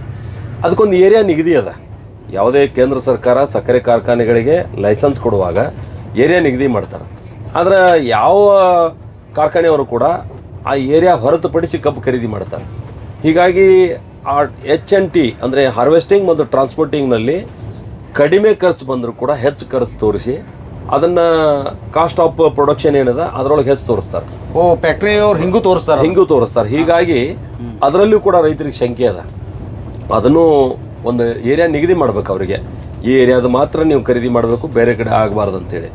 ಅದಕ್ಕೊಂದು ಏರಿಯಾ ನಿಗದಿ ಅದ ಯಾವುದೇ ಕೇಂದ್ರ ಸರ್ಕಾರ ಸಕ್ಕರೆ ಕಾರ್ಖಾನೆಗಳಿಗೆ ಲೈಸೆನ್ಸ್ ಕೊಡುವಾಗ ಏರಿಯಾ ನಿಗದಿ ಮಾಡ್ತಾರೆ. ಆದರೆ ಯಾವ ಕಾರ್ಖಾನೆಯವರು ಕೂಡ ಆ ಏರಿಯಾ ಹೊರತುಪಡಿಸಿ ಕಬ್ಬು ಖರೀದಿ ಮಾಡ್ತಾರೆ. ಹೀಗಾಗಿ ಆ ಎಚ್ ಎನ್ ಟಿ ಅಂದರೆ ಹಾರ್ವೆಸ್ಟಿಂಗ್ ಮತ್ತು ಟ್ರಾನ್ಸ್ಪೋರ್ಟಿಂಗ್ನಲ್ಲಿ ಕಡಿಮೆ ಖರ್ಚು ಬಂದರೂ ಕೂಡ ಹೆಚ್ಚು ಖರ್ಚು ತೋರಿಸಿ ಅದನ್ನು ಕಾಸ್ಟ್ ಆಫ್ ಪ್ರೊಡಕ್ಷನ್ ಏನಿದೆ ಅದರೊಳಗೆ ಹೆಚ್ಚು ತೋರಿಸ್ತಾರೆ. ಓ ಫ್ಯಾಕ್ಟ್ರಿಯವ್ರು ಹಿಂಗೂ ತೋರಿಸ್ತಾರೆ ಹಿಂಗೂ ತೋರಿಸ್ತಾರೆ. ಹೀಗಾಗಿ ಅದರಲ್ಲೂ ಕೂಡ ರೈತರಿಗೆ ಶಂಕೆ ಅದ. ಅದನ್ನು ಒಂದು ಏರಿಯಾ ನಿಗದಿ ಮಾಡ್ಬೇಕು ಅವರಿಗೆ. ಈ ಏರಿಯಾದ ಮಾತ್ರ ನೀವು ಖರೀದಿ ಮಾಡಬೇಕು ಬೇರೆ ಕಡೆ ಆಗಬಾರ್ದು ಅಂತೇಳಿ.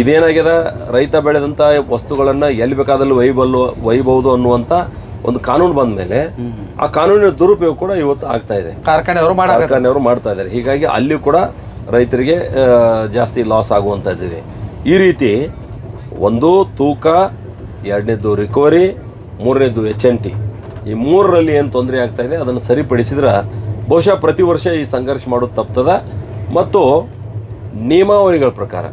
ಇದೇನಾಗ್ಯದ? ರೈತ ಬೆಳೆದಂಥ ವಸ್ತುಗಳನ್ನು ಎಲ್ಲಿ ಬೇಕಾದಲ್ಲಿ ಒಯ್ಬಲ್ಲು ಒಯ್ಯಬಹುದು ಅನ್ನುವಂಥ ಒಂದು ಕಾನೂನು ಬಂದ ಮೇಲೆ ಆ ಕಾನೂನಿನ ದುರುಪಯೋಗ ಕೂಡ ಇವತ್ತು ಆಗ್ತಾ ಇದೆ. ಅವರು ಕಾರ್ಖಾನೆಯವರು ಮಾಡ್ತಾ ಇದ್ದಾರೆ. ಹೀಗಾಗಿ ಅಲ್ಲಿ ಕೂಡ ರೈತರಿಗೆ ಜಾಸ್ತಿ ಲಾಸ್ ಆಗುವಂಥದ್ದಿದೆ ಈ ರೀತಿ ಒಂದು ತೂಕ ಎರಡನೇದು ರಿಕವರಿ ಮೂರನೇದು ಎಚ್ ಎನ್ ಟಿ ಈ ಮೂರರಲ್ಲಿ ಏನು ತೊಂದರೆ ಆಗ್ತಾ ಇದೆ ಅದನ್ನು ಸರಿಪಡಿಸಿದ್ರೆ ಬಹುಶಃ ಪ್ರತಿ ವರ್ಷ ಈ ಸಂಘರ್ಷ ಮಾಡೋದು ತಪ್ತದ. ಮತ್ತು ನಿಯಮಾವಳಿಗಳ ಪ್ರಕಾರ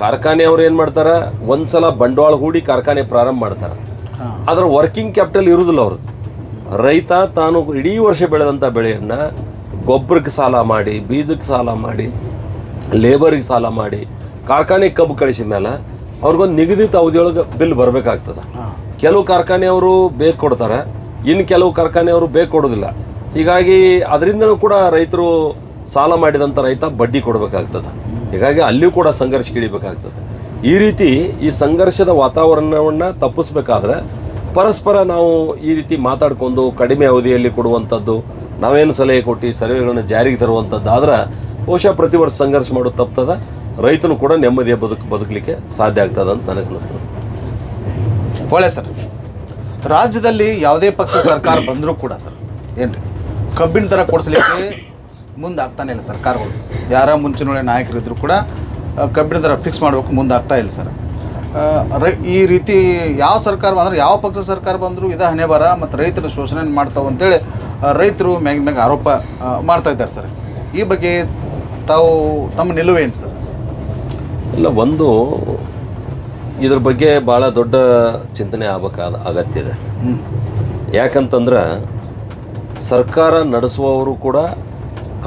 ಕಾರ್ಖಾನೆಯವರು ಏನು ಮಾಡ್ತಾರೆ ಒಂದ್ಸಲ ಬಂಡವಾಳ ಹೂಡಿ ಕಾರ್ಖಾನೆ ಪ್ರಾರಂಭ ಮಾಡ್ತಾರೆ. ಅದರ ವರ್ಕಿಂಗ್ ಕ್ಯಾಪಿಟಲ್ ಇರುವುದಿಲ್ಲ ಅವ್ರದ್ದು. ರೈತ ತಾನು ಇಡೀ ವರ್ಷ ಬೆಳೆದಂಥ ಬೆಳೆಯನ್ನು ಗೊಬ್ಬರಕ್ಕೆ ಸಾಲ ಮಾಡಿ ಬೀಜಕ್ಕೆ ಸಾಲ ಮಾಡಿ ಲೇಬರಿಗೆ ಸಾಲ ಮಾಡಿ ಕಾರ್ಖಾನೆಗೆ ಕಬ್ಬು ಕಳಿಸಿದ ಮೇಲೆ ಅವ್ರಿಗೊಂದು ನಿಗದಿತ ಅವಧಿಯೊಳಗೆ ಬಿಲ್ ಬರಬೇಕಾಗ್ತದೆ. ಕೆಲವು ಕಾರ್ಖಾನೆಯವರು ಬೇಗ ಕೊಡ್ತಾರೆ ಇನ್ನು ಕೆಲವು ಕಾರ್ಖಾನೆಯವರು ಬೇಗ ಕೊಡೋದಿಲ್ಲ. ಹೀಗಾಗಿ ಅದರಿಂದನೂ ಕೂಡ ರೈತರು ಸಾಲ ಮಾಡಿದಂಥ ರೈತ ಬಡ್ಡಿ ಕೊಡಬೇಕಾಗ್ತದೆ. ಹೀಗಾಗಿ ಅಲ್ಲಿಯೂ ಕೂಡ ಸಂಘರ್ಷ ಇಳಿಬೇಕಾಗ್ತದೆ ಈ ರೀತಿ ಈ ಸಂಘರ್ಷದ ವಾತಾವರಣವನ್ನು ತಪ್ಪಿಸ್ಬೇಕಾದ್ರೆ ಪರಸ್ಪರ ನಾವು ಈ ರೀತಿ ಮಾತಾಡ್ಕೊಂಡು ಕಡಿಮೆ ಅವಧಿಯಲ್ಲಿ ಕೊಡುವಂಥದ್ದು ನಾವೇನು ಸಲಹೆ ಕೊಟ್ಟು ಸರ್ವೆಗಳನ್ನು ಜಾರಿಗೆ ತರುವಂಥದ್ದು ಆದ್ರೆ ಬಹುಶಃ ಪ್ರತಿ ವರ್ಷ ಸಂಘರ್ಷ ಮಾಡೋದು ತಪ್ತದ. ರೈತನು ಕೂಡ ನೆಮ್ಮದಿಯ ಬದುಕು ಬದುಕಲಿಕ್ಕೆ ಸಾಧ್ಯ ಆಗ್ತದೆ ಅಂತ ನನಗೆ ಅನಿಸ್ತದೆ. ಒಳ್ಳೆ ಸರ್. ರಾಜ್ಯದಲ್ಲಿ ಯಾವುದೇ ಪಕ್ಷ ಸರ್ಕಾರ ಬಂದರೂ ಕೂಡ ಸರ್ ಏನು ಕಬ್ಬಿನ ದರ ಕೊಡಿಸ್ಲಿಕ್ಕೆ ಮುಂದೆ ಆಗ್ತಾನೆ ಇಲ್ಲ ಸರ್ಕಾರಗಳು. ಯಾರ ಮುಂಚಿನ ನಾಯಕರಿದ್ದರೂ ಕೂಡ ಕಬ್ಬಿನ ದರ ಫಿಕ್ಸ್ ಮಾಡಬೇಕು ಮುಂದೆ ಆಗ್ತಾ ಇಲ್ಲ ಸರ್. ರೈ, ಈ ರೀತಿ ಯಾವ ಸರ್ಕಾರ ಬಂದ್ರೆ, ಯಾವ ಪಕ್ಷ ಸರ್ಕಾರ ಬಂದರೂ ಇದ ಹಣೆ ಬರ ಮತ್ತು ರೈತರ ಶೋಷಣೆ ಮಾಡ್ತಾವೆ ಅಂತೇಳಿ ರೈತರು ಮ್ಯಾಗ ಮ್ಯಾಗ ಆರೋಪ ಮಾಡ್ತಾ ಇದ್ದಾರೆ ಸರ್. ಈ ಬಗ್ಗೆ ತಾವು ತಮ್ಮ ನಿಲುವೇನು ಸರ್? ಇಲ್ಲ ಒಂದು ಇದ್ರ ಬಗ್ಗೆ ಭಾಳ ದೊಡ್ಡ ಚಿಂತನೆ ಆಗಬೇಕಾದ ಅಗತ್ಯ ಇದೆ. ಯಾಕಂತಂದ್ರೆ ಸರ್ಕಾರ ನಡೆಸುವವರು ಕೂಡ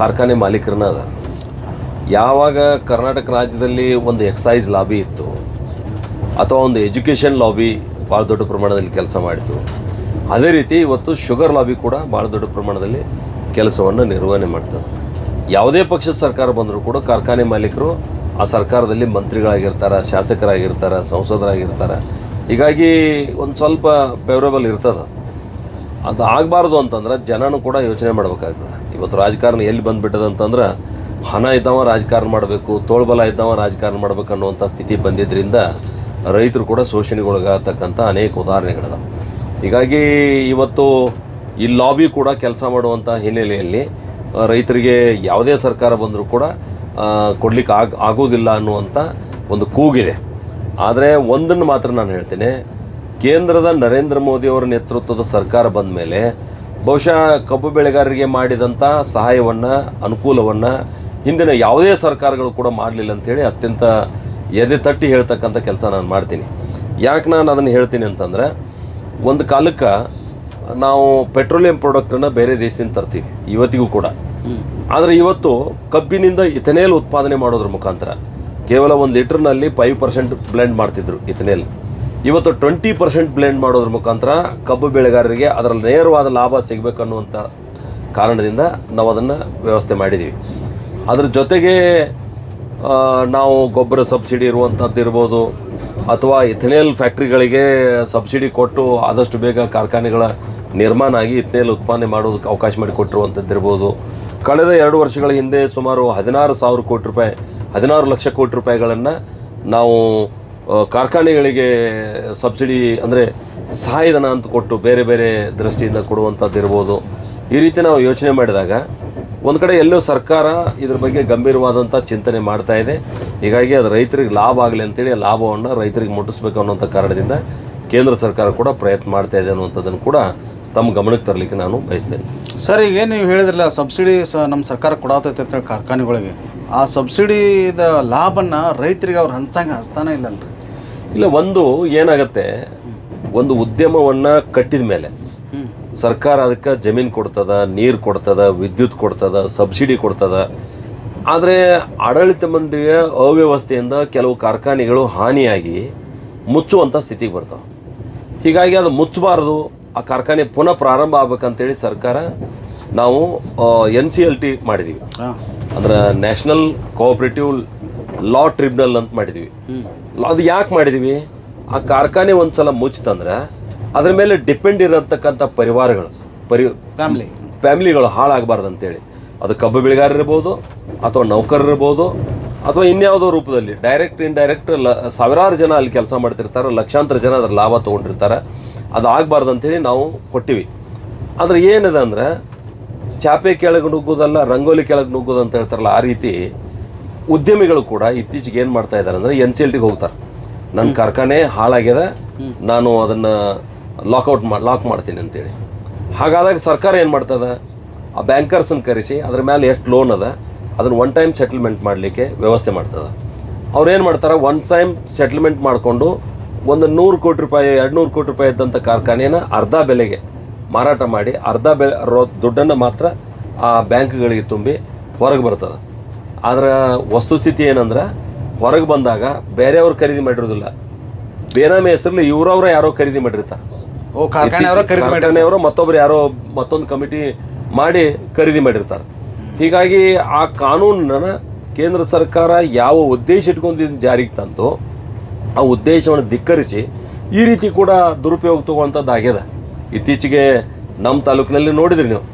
ಕಾರ್ಖಾನೆ ಮಾಲೀಕರನ್ನ ಅದ. ಯಾವಾಗ ಕರ್ನಾಟಕ ರಾಜ್ಯದಲ್ಲಿ ಒಂದು ಎಕ್ಸೈಸ್ ಲಾಬಿ ಇತ್ತು ಅಥವಾ ಒಂದು ಎಜುಕೇಷನ್ ಲಾಬಿ ಭಾಳ ದೊಡ್ಡ ಪ್ರಮಾಣದಲ್ಲಿ ಕೆಲಸ ಮಾಡಿತು ಅದೇ ರೀತಿ ಇವತ್ತು ಶುಗರ್ ಲಾಬಿ ಕೂಡ ಭಾಳ ದೊಡ್ಡ ಪ್ರಮಾಣದಲ್ಲಿ ಕೆಲಸವನ್ನು ನಿರ್ವಹಣೆ ಮಾಡ್ತದೆ. ಯಾವುದೇ ಪಕ್ಷದ ಸರ್ಕಾರ ಬಂದರೂ ಕೂಡ ಕಾರ್ಖಾನೆ ಮಾಲೀಕರು ಆ ಸರ್ಕಾರದಲ್ಲಿ ಮಂತ್ರಿಗಳಾಗಿರ್ತಾರೆ, ಶಾಸಕರಾಗಿರ್ತಾರೆ, ಸಂಸದರಾಗಿರ್ತಾರೆ. ಹೀಗಾಗಿ ಒಂದು ಸ್ವಲ್ಪ ಫೇವ್ರೇಬಲ್ ಇರ್ತದೆ. ಅದು ಆಗಬಾರ್ದು ಅಂತಂದ್ರೆ ಜನನೂ ಕೂಡ ಯೋಚನೆ ಮಾಡ್ಬೇಕಾಗ್ತದೆ. ಇವತ್ತು ರಾಜಕಾರಣ ಎಲ್ಲಿ ಬಂದ್ಬಿಟ್ಟದ ಅಂತಂದ್ರೆ ಹಣ ಇದ್ದವ ರಾಜಕಾರಣ ಮಾಡಬೇಕು ತೋಳ್ಬಲ ಇದ್ದವ ರಾಜಕಾರಣ ಮಾಡಬೇಕು ಅನ್ನುವಂಥ ಸ್ಥಿತಿ ಬಂದಿದ್ದರಿಂದ ರೈತರು ಕೂಡ ಶೋಷಣೆಗೊಳಗಾಗತಕ್ಕಂಥ ಅನೇಕ ಉದಾಹರಣೆಗಳಿದಾವೆ. ಹೀಗಾಗಿ ಇವತ್ತು ಈ ಲಾಬಿ ಕೂಡ ಕೆಲಸ ಮಾಡುವಂಥ ಹಿನ್ನೆಲೆಯಲ್ಲಿ ರೈತರಿಗೆ ಯಾವುದೇ ಸರ್ಕಾರ ಬಂದರೂ ಕೂಡ ಕೊಡ್ಲಿಕ್ಕೆ ಆಗ ಆಗೋದಿಲ್ಲ ಅನ್ನುವಂಥ ಒಂದು ಕೂಗಿದೆ. ಆದರೆ ಒಂದನ್ನು ಮಾತ್ರ ನಾನು ಹೇಳ್ತೇನೆ. ಕೇಂದ್ರದ ನರೇಂದ್ರ ಮೋದಿ ಅವರ ನೇತೃತ್ವದ ಸರ್ಕಾರ ಬಂದ ಮೇಲೆ ಬಹುಶಃ ಕಬ್ಬು ಬೆಳೆಗಾರರಿಗೆ ಮಾಡಿದಂಥ ಸಹಾಯವನ್ನು, ಅನುಕೂಲವನ್ನು ಹಿಂದಿನ ಯಾವುದೇ ಸರ್ಕಾರಗಳು ಕೂಡ ಮಾಡಲಿಲ್ಲ ಅಂಥೇಳಿ ಅತ್ಯಂತ ಎದೆ ತಟ್ಟಿ ಹೇಳ್ತಕ್ಕಂಥ ಕೆಲಸ ನಾನು ಮಾಡ್ತೀನಿ. ಯಾಕೆ ನಾನು ಅದನ್ನು ಹೇಳ್ತೀನಿ ಅಂತಂದರೆ, ಒಂದು ಕಾಲಕ್ಕೆ ನಾವು ಪೆಟ್ರೋಲಿಯಂ ಪ್ರಾಡಕ್ಟನ್ನು ಬೇರೆ ದೇಶದಿಂದ ತರ್ತೀವಿ, ಇವತ್ತಿಗೂ ಕೂಡ. ಆದರೆ ಇವತ್ತು ಕಬ್ಬಿನಿಂದ ಇಥನೇಲ್ ಉತ್ಪಾದನೆ ಮಾಡೋದ್ರ ಮುಖಾಂತರ ಕೇವಲ ಒಂದು ಲೀಟ್ರ್ನಲ್ಲಿ ಫೈವ್ ಪರ್ಸೆಂಟ್ ಬ್ಲೆಂಡ್ ಮಾಡ್ತಿದ್ರು ಇಥನೇಲ್. ಇವತ್ತು ಟ್ವೆಂಟಿ ಪರ್ಸೆಂಟ್ ಬ್ಲೆಂಡ್ ಮಾಡೋದ್ರ ಮುಖಾಂತರ ಕಬ್ಬು ಬೆಳೆಗಾರರಿಗೆ ಅದರ ನೇರವಾದ ಲಾಭ ಸಿಗಬೇಕನ್ನುವಂಥ ಕಾರಣದಿಂದ ನಾವು ಅದನ್ನು ವ್ಯವಸ್ಥೆ ಮಾಡಿದ್ದೀವಿ ಅದ್ರ ಜೊತೆಗೆ ನಾವು ಗೊಬ್ಬರ ಸಬ್ಸಿಡಿ ಇರುವಂಥದ್ದು ಇರ್ಬೋದು, ಅಥವಾ ಇಥನೇಲ್ ಫ್ಯಾಕ್ಟ್ರಿಗಳಿಗೆ ಸಬ್ಸಿಡಿ ಕೊಟ್ಟು ಆದಷ್ಟು ಬೇಗ ಕಾರ್ಖಾನೆಗಳ ನಿರ್ಮಾಣ ಆಗಿ ಇಥನೇಲ್ ಉತ್ಪಾದನೆ ಮಾಡೋದಕ್ಕೆ ಅವಕಾಶ ಮಾಡಿಕೊಟ್ಟಿರುವಂಥದ್ದು ಇರ್ಬೋದು ಕಳೆದ ಎರಡು ವರ್ಷಗಳ ಹಿಂದೆ ಸುಮಾರು ಹದಿನಾರು ಸಾವಿರ ಕೋಟಿ ರೂಪಾಯಿ, ಹದಿನಾರು ಲಕ್ಷ ಕೋಟಿ ರೂಪಾಯಿಗಳನ್ನು ನಾವು ಕಾರ್ಖಾನೆಗಳಿಗೆ ಸಬ್ಸಿಡಿ ಅಂದರೆ ಸಹಾಯಧನ ಅಂತ ಕೊಟ್ಟು ಬೇರೆ ಬೇರೆ ದೃಷ್ಟಿಯಿಂದ ಕೊಡುವಂಥದ್ದು ಇರ್ಬೋದು ಈ ರೀತಿ ನಾವು ಯೋಚನೆ ಮಾಡಿದಾಗ ಒಂದು ಕಡೆ ಎಲ್ಲೋ ಸರ್ಕಾರ ಇದ್ರ ಬಗ್ಗೆ ಗಂಭೀರವಾದಂಥ ಚಿಂತನೆ ಮಾಡ್ತಾ ಇದೆ. ಹೀಗಾಗಿ ಅದು ರೈತರಿಗೆ ಲಾಭ ಆಗಲಿ ಅಂತೇಳಿ ಲಾಭವನ್ನು ರೈತರಿಗೆ ಮುಟ್ಟಿಸ್ಬೇಕು ಅನ್ನೋಂಥ ಕಾರಣದಿಂದ ಕೇಂದ್ರ ಸರ್ಕಾರ ಕೂಡ ಪ್ರಯತ್ನ ಮಾಡ್ತಾ ಇದೆ ಅನ್ನುವಂಥದ್ದನ್ನು ಕೂಡ ತಮ್ಮ ಗಮನಕ್ಕೆ ತರಲಿಕ್ಕೆ ನಾನು ಬಯಸ್ತೇನೆ. ಸರ್ ಈಗ ಏನು ನೀವು ಹೇಳಿದ್ರಲ್ಲ ಸಬ್ಸಿಡಿ ಸ ನಮ್ಮ ಸರ್ಕಾರ ಕೊಡತೈತೆ ಅಂತೇಳಿ ಕಾರ್ಖಾನೆಗಳಿಗೆ. ಆ ಸಬ್ಸಿಡಿದ ಲಾಭನ ರೈತರಿಗೆ ಅವ್ರು ಹಂಚಂಗೆ ಹಂಚ್ತಾನೆ ಇಲ್ಲಲ್ರಿ? ಇಲ್ಲ ಒಂದು ಏನಾಗತ್ತೆ ಒಂದು ಉದ್ಯಮವನ್ನು ಕಟ್ಟಿದ ಮೇಲೆ ಸರ್ಕಾರ ಅದಕ್ಕೆ ಜಮೀನು ಕೊಡ್ತದ ನೀರು ಕೊಡ್ತದ ವಿದ್ಯುತ್ ಕೊಡ್ತದ ಸಬ್ಸಿಡಿ ಕೊಡ್ತದ. ಆದರೆ ಆಡಳಿತ ಮಂದಿಯ ಅವ್ಯವಸ್ಥೆಯಿಂದ ಕೆಲವು ಕಾರ್ಖಾನೆಗಳು ಹಾನಿಯಾಗಿ ಮುಚ್ಚುವಂಥ ಸ್ಥಿತಿಗೆ ಬರ್ತಾವೆ. ಹೀಗಾಗಿ ಅದು ಮುಚ್ಚಬಾರ್ದು ಆ ಕಾರ್ಖಾನೆ ಪುನಃ ಪ್ರಾರಂಭ ಆಗ್ಬೇಕಂತೇಳಿ ಸರ್ಕಾರ ನಾವು ಎನ್ ಸಿ ಎಲ್ ಟಿ ಮಾಡಿದ್ದೀವಿ ಅಂದ್ರೆ ನ್ಯಾಷನಲ್ ಕೋಆಪರೇಟಿವ್ ಲಾ ಟ್ರಿಬ್ಯುನಲ್ ಅಂತ ಮಾಡಿದ್ವಿ. ಅದು ಯಾಕೆ ಮಾಡಿದ್ವಿ? ಆ ಕಾರ್ಖಾನೆ ಒಂದ್ಸಲ ಮುಚ್ಚಿತಂದ್ರೆ ಅದ್ರ ಮೇಲೆ ಡಿಪೆಂಡ್ ಇರತಕ್ಕಂಥ ಪರಿವಾರಗಳು ಪರಿ ಫ್ಯಾಮ್ಲಿ. ಫ್ಯಾಮಿಲಿಗಳು ಹಾಳಾಗಬಾರ್ದು ಅಂತೇಳಿ ಅದು ಕಬ್ಬು ಬೆಳೆಗಾರ ಇರ್ಬೋದು ಅಥವಾ ನೌಕರರಿರ್ಬೋದು ಅಥವಾ ಇನ್ಯಾವುದೋ ರೂಪದಲ್ಲಿ. ಡೈರೆಕ್ಟ್ ಇನ್ ಲ ಸಾವಿರಾರು ಜನ ಅಲ್ಲಿ ಕೆಲಸ ಮಾಡ್ತಿರ್ತಾರೆ ಲಕ್ಷಾಂತರ ಜನ ಅದ್ರ ಲಾಭ ತೊಗೊಂಡಿರ್ತಾರೆ. ಅದು ಆಗಬಾರ್ದು ಅಂತೇಳಿ ನಾವು ಕೊಟ್ಟಿವಿ. ಆದರೆ ಏನಿದೆ ಅಂದರೆ ಚಾಪೆ ಕೆಳಗೆ ನುಗ್ಗೋದಲ್ಲ ರಂಗೋಲಿ ಕೆಳಗೆ ನುಗ್ಗೋದು ಅಂತ ಹೇಳ್ತಾರಲ್ಲ ಆ ರೀತಿ ಉದ್ಯಮಿಗಳು ಕೂಡ ಇತ್ತೀಚೆಗೆ ಏನು ಮಾಡ್ತಾ ಇದ್ದಾರೆ ಅಂದರೆ ಎನ್ ಸಿ ಎಲ್ ಟಿಗೆ ಹೋಗ್ತಾರೆ. ನನ್ನ ಕಾರ್ಖಾನೆ ಹಾಳಾಗ್ಯದ ನಾನು ಅದನ್ನು ಲಾಕೌಟ್ ಮಾಡಿ ಲಾಕ್ ಮಾಡ್ತೀನಿ ಅಂತೇಳಿ. ಹಾಗಾದಾಗ ಸರ್ಕಾರ ಏನು ಮಾಡ್ತದೆ ಆ ಬ್ಯಾಂಕರ್ಸನ್ನು ಕರೆಸಿ ಅದ್ರ ಮೇಲೆ ಎಷ್ಟು ಲೋನ್ ಅದ ಅದನ್ನು ಒನ್ ಟೈಮ್ ಸೆಟಲ್ಮೆಂಟ್ ಮಾಡಲಿಕ್ಕೆ ವ್ಯವಸ್ಥೆ ಮಾಡ್ತದೆ ಅವ್ರು ಏನು ಮಾಡ್ತಾರೆ? ಒನ್ ಟೈಮ್ ಸೆಟಲ್ಮೆಂಟ್ ಮಾಡಿಕೊಂಡು ಒಂದು ನೂರು ಕೋಟಿ ರೂಪಾಯಿ ಎರಡು ನೂರು ಕೋಟಿ ರೂಪಾಯಿ ಇದ್ದಂಥ ಕಾರ್ಖಾನೆಯನ್ನು ಅರ್ಧ ಬೆಲೆಗೆ ಮಾರಾಟ ಮಾಡಿ ಅರ್ಧ ಬೆಲೆ ರೋ ದುಡ್ಡನ್ನು ಮಾತ್ರ ಆ ಬ್ಯಾಂಕ್ಗಳಿಗೆ ತುಂಬಿ ಹೊರಗೆ ಬರ್ತದೆ. ವಸ್ತು ವಸ್ತುಸ್ಥಿತಿ ಏನಂದ್ರೆ ಹೊರಗೆ ಬಂದಾಗ ಬೇರೆಯವರು ಖರೀದಿ ಮಾಡಿರೋದಿಲ್ಲ ಬೇನಾಮಿ ಹೆಸರಲ್ಲಿ ಇವ್ರವ್ರ ಯಾರೋ ಖರೀದಿ ಮಾಡಿರ್ತಾರೆ. ಕಾರ್ಖಾನೆಯವರು ಮತ್ತೊಬ್ರು ಯಾರೋ ಮತ್ತೊಂದು ಕಮಿಟಿ ಮಾಡಿ ಖರೀದಿ ಮಾಡಿರ್ತಾರೆ. ಹೀಗಾಗಿ ಆ ಕಾನೂನನ್ನು ಕೇಂದ್ರ ಸರ್ಕಾರ ಯಾವ ಉದ್ದೇಶ ಇಟ್ಕೊಂಡು ಜಾರಿಗೆ ತಂತು ಆ ಉದ್ದೇಶವನ್ನು ಧಿಕ್ಕರಿಸಿ ಈ ರೀತಿ ಕೂಡ ದುರುಪಯೋಗ ತಗೊಳ್ಳೋಂಥದ್ದು ಆಗ್ಯದ ಇತ್ತೀಚೆಗೆ ನಮ್ಮ ತಾಲೂಕಿನಲ್ಲಿ ನೋಡಿದ್ರಿ ನೀವು.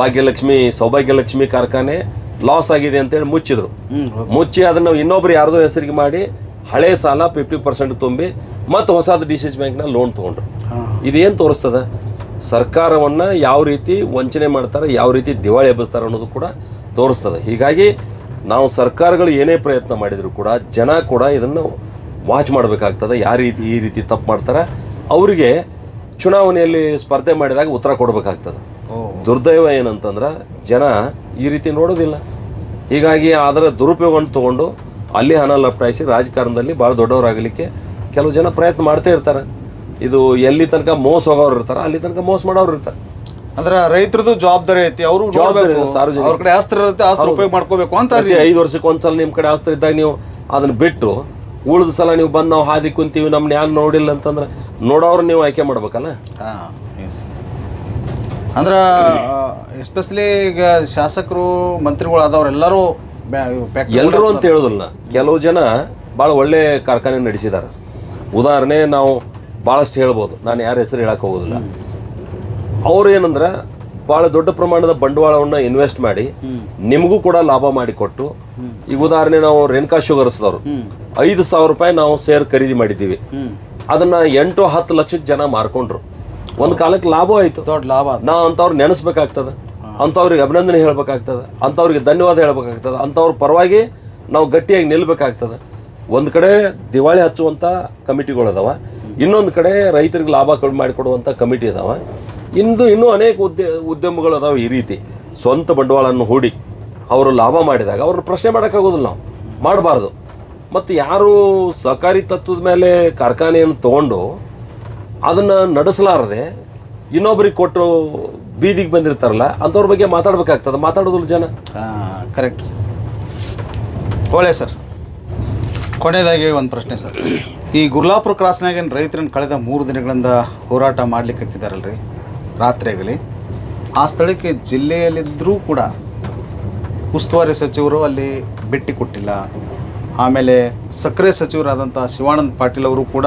ಭಾಗ್ಯಲಕ್ಷ್ಮಿ ಸೌಭಾಗ್ಯಲಕ್ಷ್ಮಿ ಕಾರ್ಖಾನೆ ಲಾಸ್ ಆಗಿದೆ ಅಂತೇಳಿ ಮುಚ್ಚಿದ್ರು. ಮುಚ್ಚಿ ಅದನ್ನು ಇನ್ನೊಬ್ರು ಯಾರ್ದೋ ಹೆಸರಿಗೆ ಮಾಡಿ ಹಳೆ ಸಾಲ ಫಿಫ್ಟಿ ಪರ್ಸೆಂಟ್ ತುಂಬಿ ಮತ್ತು ಹೊಸದು ಡಿ ಸಿ ಎಸ್ ಬ್ಯಾಂಕ್ನ ಲೋನ್ ತೊಗೊಂಡ್ರು. ಇದೇನು ತೋರಿಸ್ತದ? ಸರ್ಕಾರವನ್ನು ಯಾವ ರೀತಿ ವಂಚನೆ ಮಾಡ್ತಾರೆ ಯಾವ ರೀತಿ ದಿವಾಳಿ ಎಬ್ಬಿಸ್ತಾರೆ ಅನ್ನೋದು ಕೂಡ ತೋರಿಸ್ತದೆ. ಹೀಗಾಗಿ ನಾವು ಸರ್ಕಾರಗಳು ಏನೇ ಪ್ರಯತ್ನ ಮಾಡಿದರೂ ಕೂಡ ಜನ ಕೂಡ ಇದನ್ನು ವಾಚ್ ಮಾಡಬೇಕಾಗ್ತದೆ ಯಾವ ರೀತಿ ಈ ರೀತಿ ತಪ್ಪು ಮಾಡ್ತಾರೆ ಅವರಿಗೆ ಚುನಾವಣೆಯಲ್ಲಿ ಸ್ಪರ್ಧೆ ಮಾಡಿದಾಗ ಉತ್ತರ ಕೊಡಬೇಕಾಗ್ತದೆ. ದುರ್ದೈವ ಏನಂತಂದ್ರೆ ಜನ ಈ ರೀತಿ ನೋಡೋದಿಲ್ಲ. ಹೀಗಾಗಿ ಅದರ ದುರುಪಯೋಗವನ್ನು ತಗೊಂಡು ಅಲ್ಲಿ ಹಣ ಲಪ್ಟಾಯಿಸಿ ರಾಜಕಾರಣದಲ್ಲಿ ಭಾಳ ದೊಡ್ಡವರಾಗಲಿಕ್ಕೆ ಕೆಲವು ಜನ ಪ್ರಯತ್ನ ಮಾಡ್ತಾ ಇರ್ತಾರೆ. ಇದು ಎಲ್ಲಿ ತನಕ ಮೋಸ ಹೋಗೋರು ಇರ್ತಾರೆ ಅಲ್ಲಿ ತನಕ ಮೋಸ ಮಾಡೋರು ಇರ್ತಾರೆ. ಅಂದ್ರೆ ರೈತರದು ಜವಾಬ್ದಾರಿ ಐತಿ ಅವರು ನೋಡಬೇಕು. ಸಾರ್ವಜನಿಕ. ಕಡೆ ಆಸ್ತಿ ಇರುತ್ತೆ ಆಸ್ತಿ ಉಪಯೋಗ ಮಾಡ್ಕೋಬೇಕು ಅಂತ ಐದು ವರ್ಷಕ್ಕೆ ಒಂದ್ಸಲ ನಿಮ್ಮ ಕಡೆ ಆಸ್ತ್ರ ಇದ್ದಾಗ ನೀವು ಅದನ್ನ ಬಿಟ್ಟು ಉಳಿದ ಸಲ ನೀವು ಬಂದು ನಾವು ಹಾದಿ ಕುಂತೀವಿ ನಮ್ಮನ್ನ ಯಾರು ನೋಡಿಲ್ಲ ಅಂತಂದ್ರೆ ನೋಡೋರು ನೀವು ಆಯ್ಕೆ ಮಾಡ್ಬೇಕಲ್ಲ? ಹಾಂ ಎಸ್ ಅಂದ್ರೆ ಎಸ್ಪೆಷಲಿ ಈಗ ಶಾಸಕರು ಮಂತ್ರಿಗಳು ಆದವ್ರೆಲ್ಲರೂ ಎಲ್ಲರೂ ಅಂತ ಹೇಳೋದಿಲ್ಲ. ಕೆಲವು ಜನ ಭಾಳ ಒಳ್ಳೆ ಕಾರ್ಖಾನೆ ನಡೆಸಿದ್ದಾರೆ ಉದಾಹರಣೆ ನಾವು ಭಾಳಷ್ಟು ಹೇಳ್ಬೋದು. ನಾನು ಯಾರ ಹೆಸರು ಹೇಳಕ್ಕೆ ಹೋಗೋದಿಲ್ಲ. ಅವ್ರು ಏನಂದ್ರೆ ಭಾಳ ದೊಡ್ಡ ಪ್ರಮಾಣದ ಬಂಡವಾಳವನ್ನ ಇನ್ವೆಸ್ಟ್ ಮಾಡಿ ನಿಮಗೂ ಕೂಡ ಲಾಭ ಮಾಡಿಕೊಟ್ಟು ಈಗ ಉದಾಹರಣೆ ನಾವು ರೇಣುಕಾ ಶುಗರ್ಸ್ ಅವರು ಐದು ಸಾವಿರ ರೂಪಾಯಿ ನಾವು ಸೇರ್ ಖರೀದಿ ಮಾಡಿದ್ದೀವಿ. ಅದನ್ನ ಎಂಟು ಹತ್ತು ಲಕ್ಷಕ್ಕೆ ಜನ ಮಾರ್ಕೊಂಡ್ರು. ಒಂದು ಕಾಲಕ್ಕೆ ಲಾಭ ಆಯ್ತು. ದೊಡ್ಡ ಲಾಭ ನಾವು ಅಂತವ್ರು ನೆನೆಸ್ಬೇಕಾಗ್ತದೆ. ಅಂಥವ್ರಿಗೆ ಅಭಿನಂದನೆ ಹೇಳ್ಬೇಕಾಗ್ತದೆ. ಅಂಥವ್ರಿಗೆ ಧನ್ಯವಾದ ಹೇಳ್ಬೇಕಾಗ್ತದೆ. ಅಂಥವ್ರ ಪರವಾಗಿ ನಾವು ಗಟ್ಟಿಯಾಗಿ ನಿಲ್ಬೇಕಾಗ್ತದೆ. ಒಂದು ಕಡೆ ದಿವಾಳಿ ಹಚ್ಚುವಂಥ ಕಮಿಟಿಗಳು ಇನ್ನೊಂದು ಕಡೆ ರೈತರಿಗೆ ಲಾಭ ಕಡಿಮೆ ಮಾಡಿಕೊಡುವಂಥ ಕಮಿಟಿ ಅದಾವ. ಇಂದು ಇನ್ನೂ ಅನೇಕ ಉದ್ಯ, ಉದ್ಯಮಗಳು ಅದಾವೆ ಈ ರೀತಿ. ಸ್ವಂತ ಬಂಡವಾಳವನ್ನು ಹೂಡಿ ಅವರು ಲಾಭ ಮಾಡಿದಾಗ ಅವ್ರನ್ನ ಪ್ರಶ್ನೆ ಮಾಡೋಕ್ಕಾಗೋದಿಲ್ಲ ನಾವು. ಮಾಡಬಾರ್ದು. ಮತ್ತು ಯಾರು ಸಹಕಾರಿ ತತ್ವದ ಮೇಲೆ ಕಾರ್ಖಾನೆಯನ್ನು ತೊಗೊಂಡು ಅದನ್ನು ನಡೆಸಲಾರದೆ ಇನ್ನೊಬ್ರಿಗೆ ಕೊಟ್ಟು ಬೀದಿಗೆ ಬಂದಿರ್ತಾರಲ್ಲ, ಅಂಥವ್ರ ಬಗ್ಗೆ ಮಾತಾಡ್ಬೇಕಾಗ್ತದೆ. ಮಾತಾಡೋದಿಲ್ಲ ಜನ. ಕರೆಕ್ಟ್ ಒಳ್ಳೆ ಸರ್. ಕೊನೆಯದಾಗಿ ಒಂದು ಪ್ರಶ್ನೆ ಸರ್. ಈ ಗುರ್ಲಾಪುರ ಕ್ರಾಸ್ನಾಗೇನು ರೈತರನ್ನು ಕಳೆದ ಮೂರು ದಿನಗಳಿಂದ ಹೋರಾಟ ಮಾಡ್ಲಿಕ್ಕೆ ಹತ್ತಿದಾರಲ್ರಿ ರಾತ್ರಿ ಆಗಲಿ ಆ ಸ್ಥಳಕ್ಕೆ ಜಿಲ್ಲೆಯಲ್ಲಿದ್ದರೂ ಕೂಡ ಉಸ್ತುವಾರಿ ಸಚಿವರು ಅಲ್ಲಿ ಭೇಟಿ ಕೊಟ್ಟಿಲ್ಲ. ಆಮೇಲೆ ಸಕ್ಕರೆ ಸಚಿವರಾದಂಥ ಶಿವಾನಂದ ಪಾಟೀಲ್ ಅವರು ಕೂಡ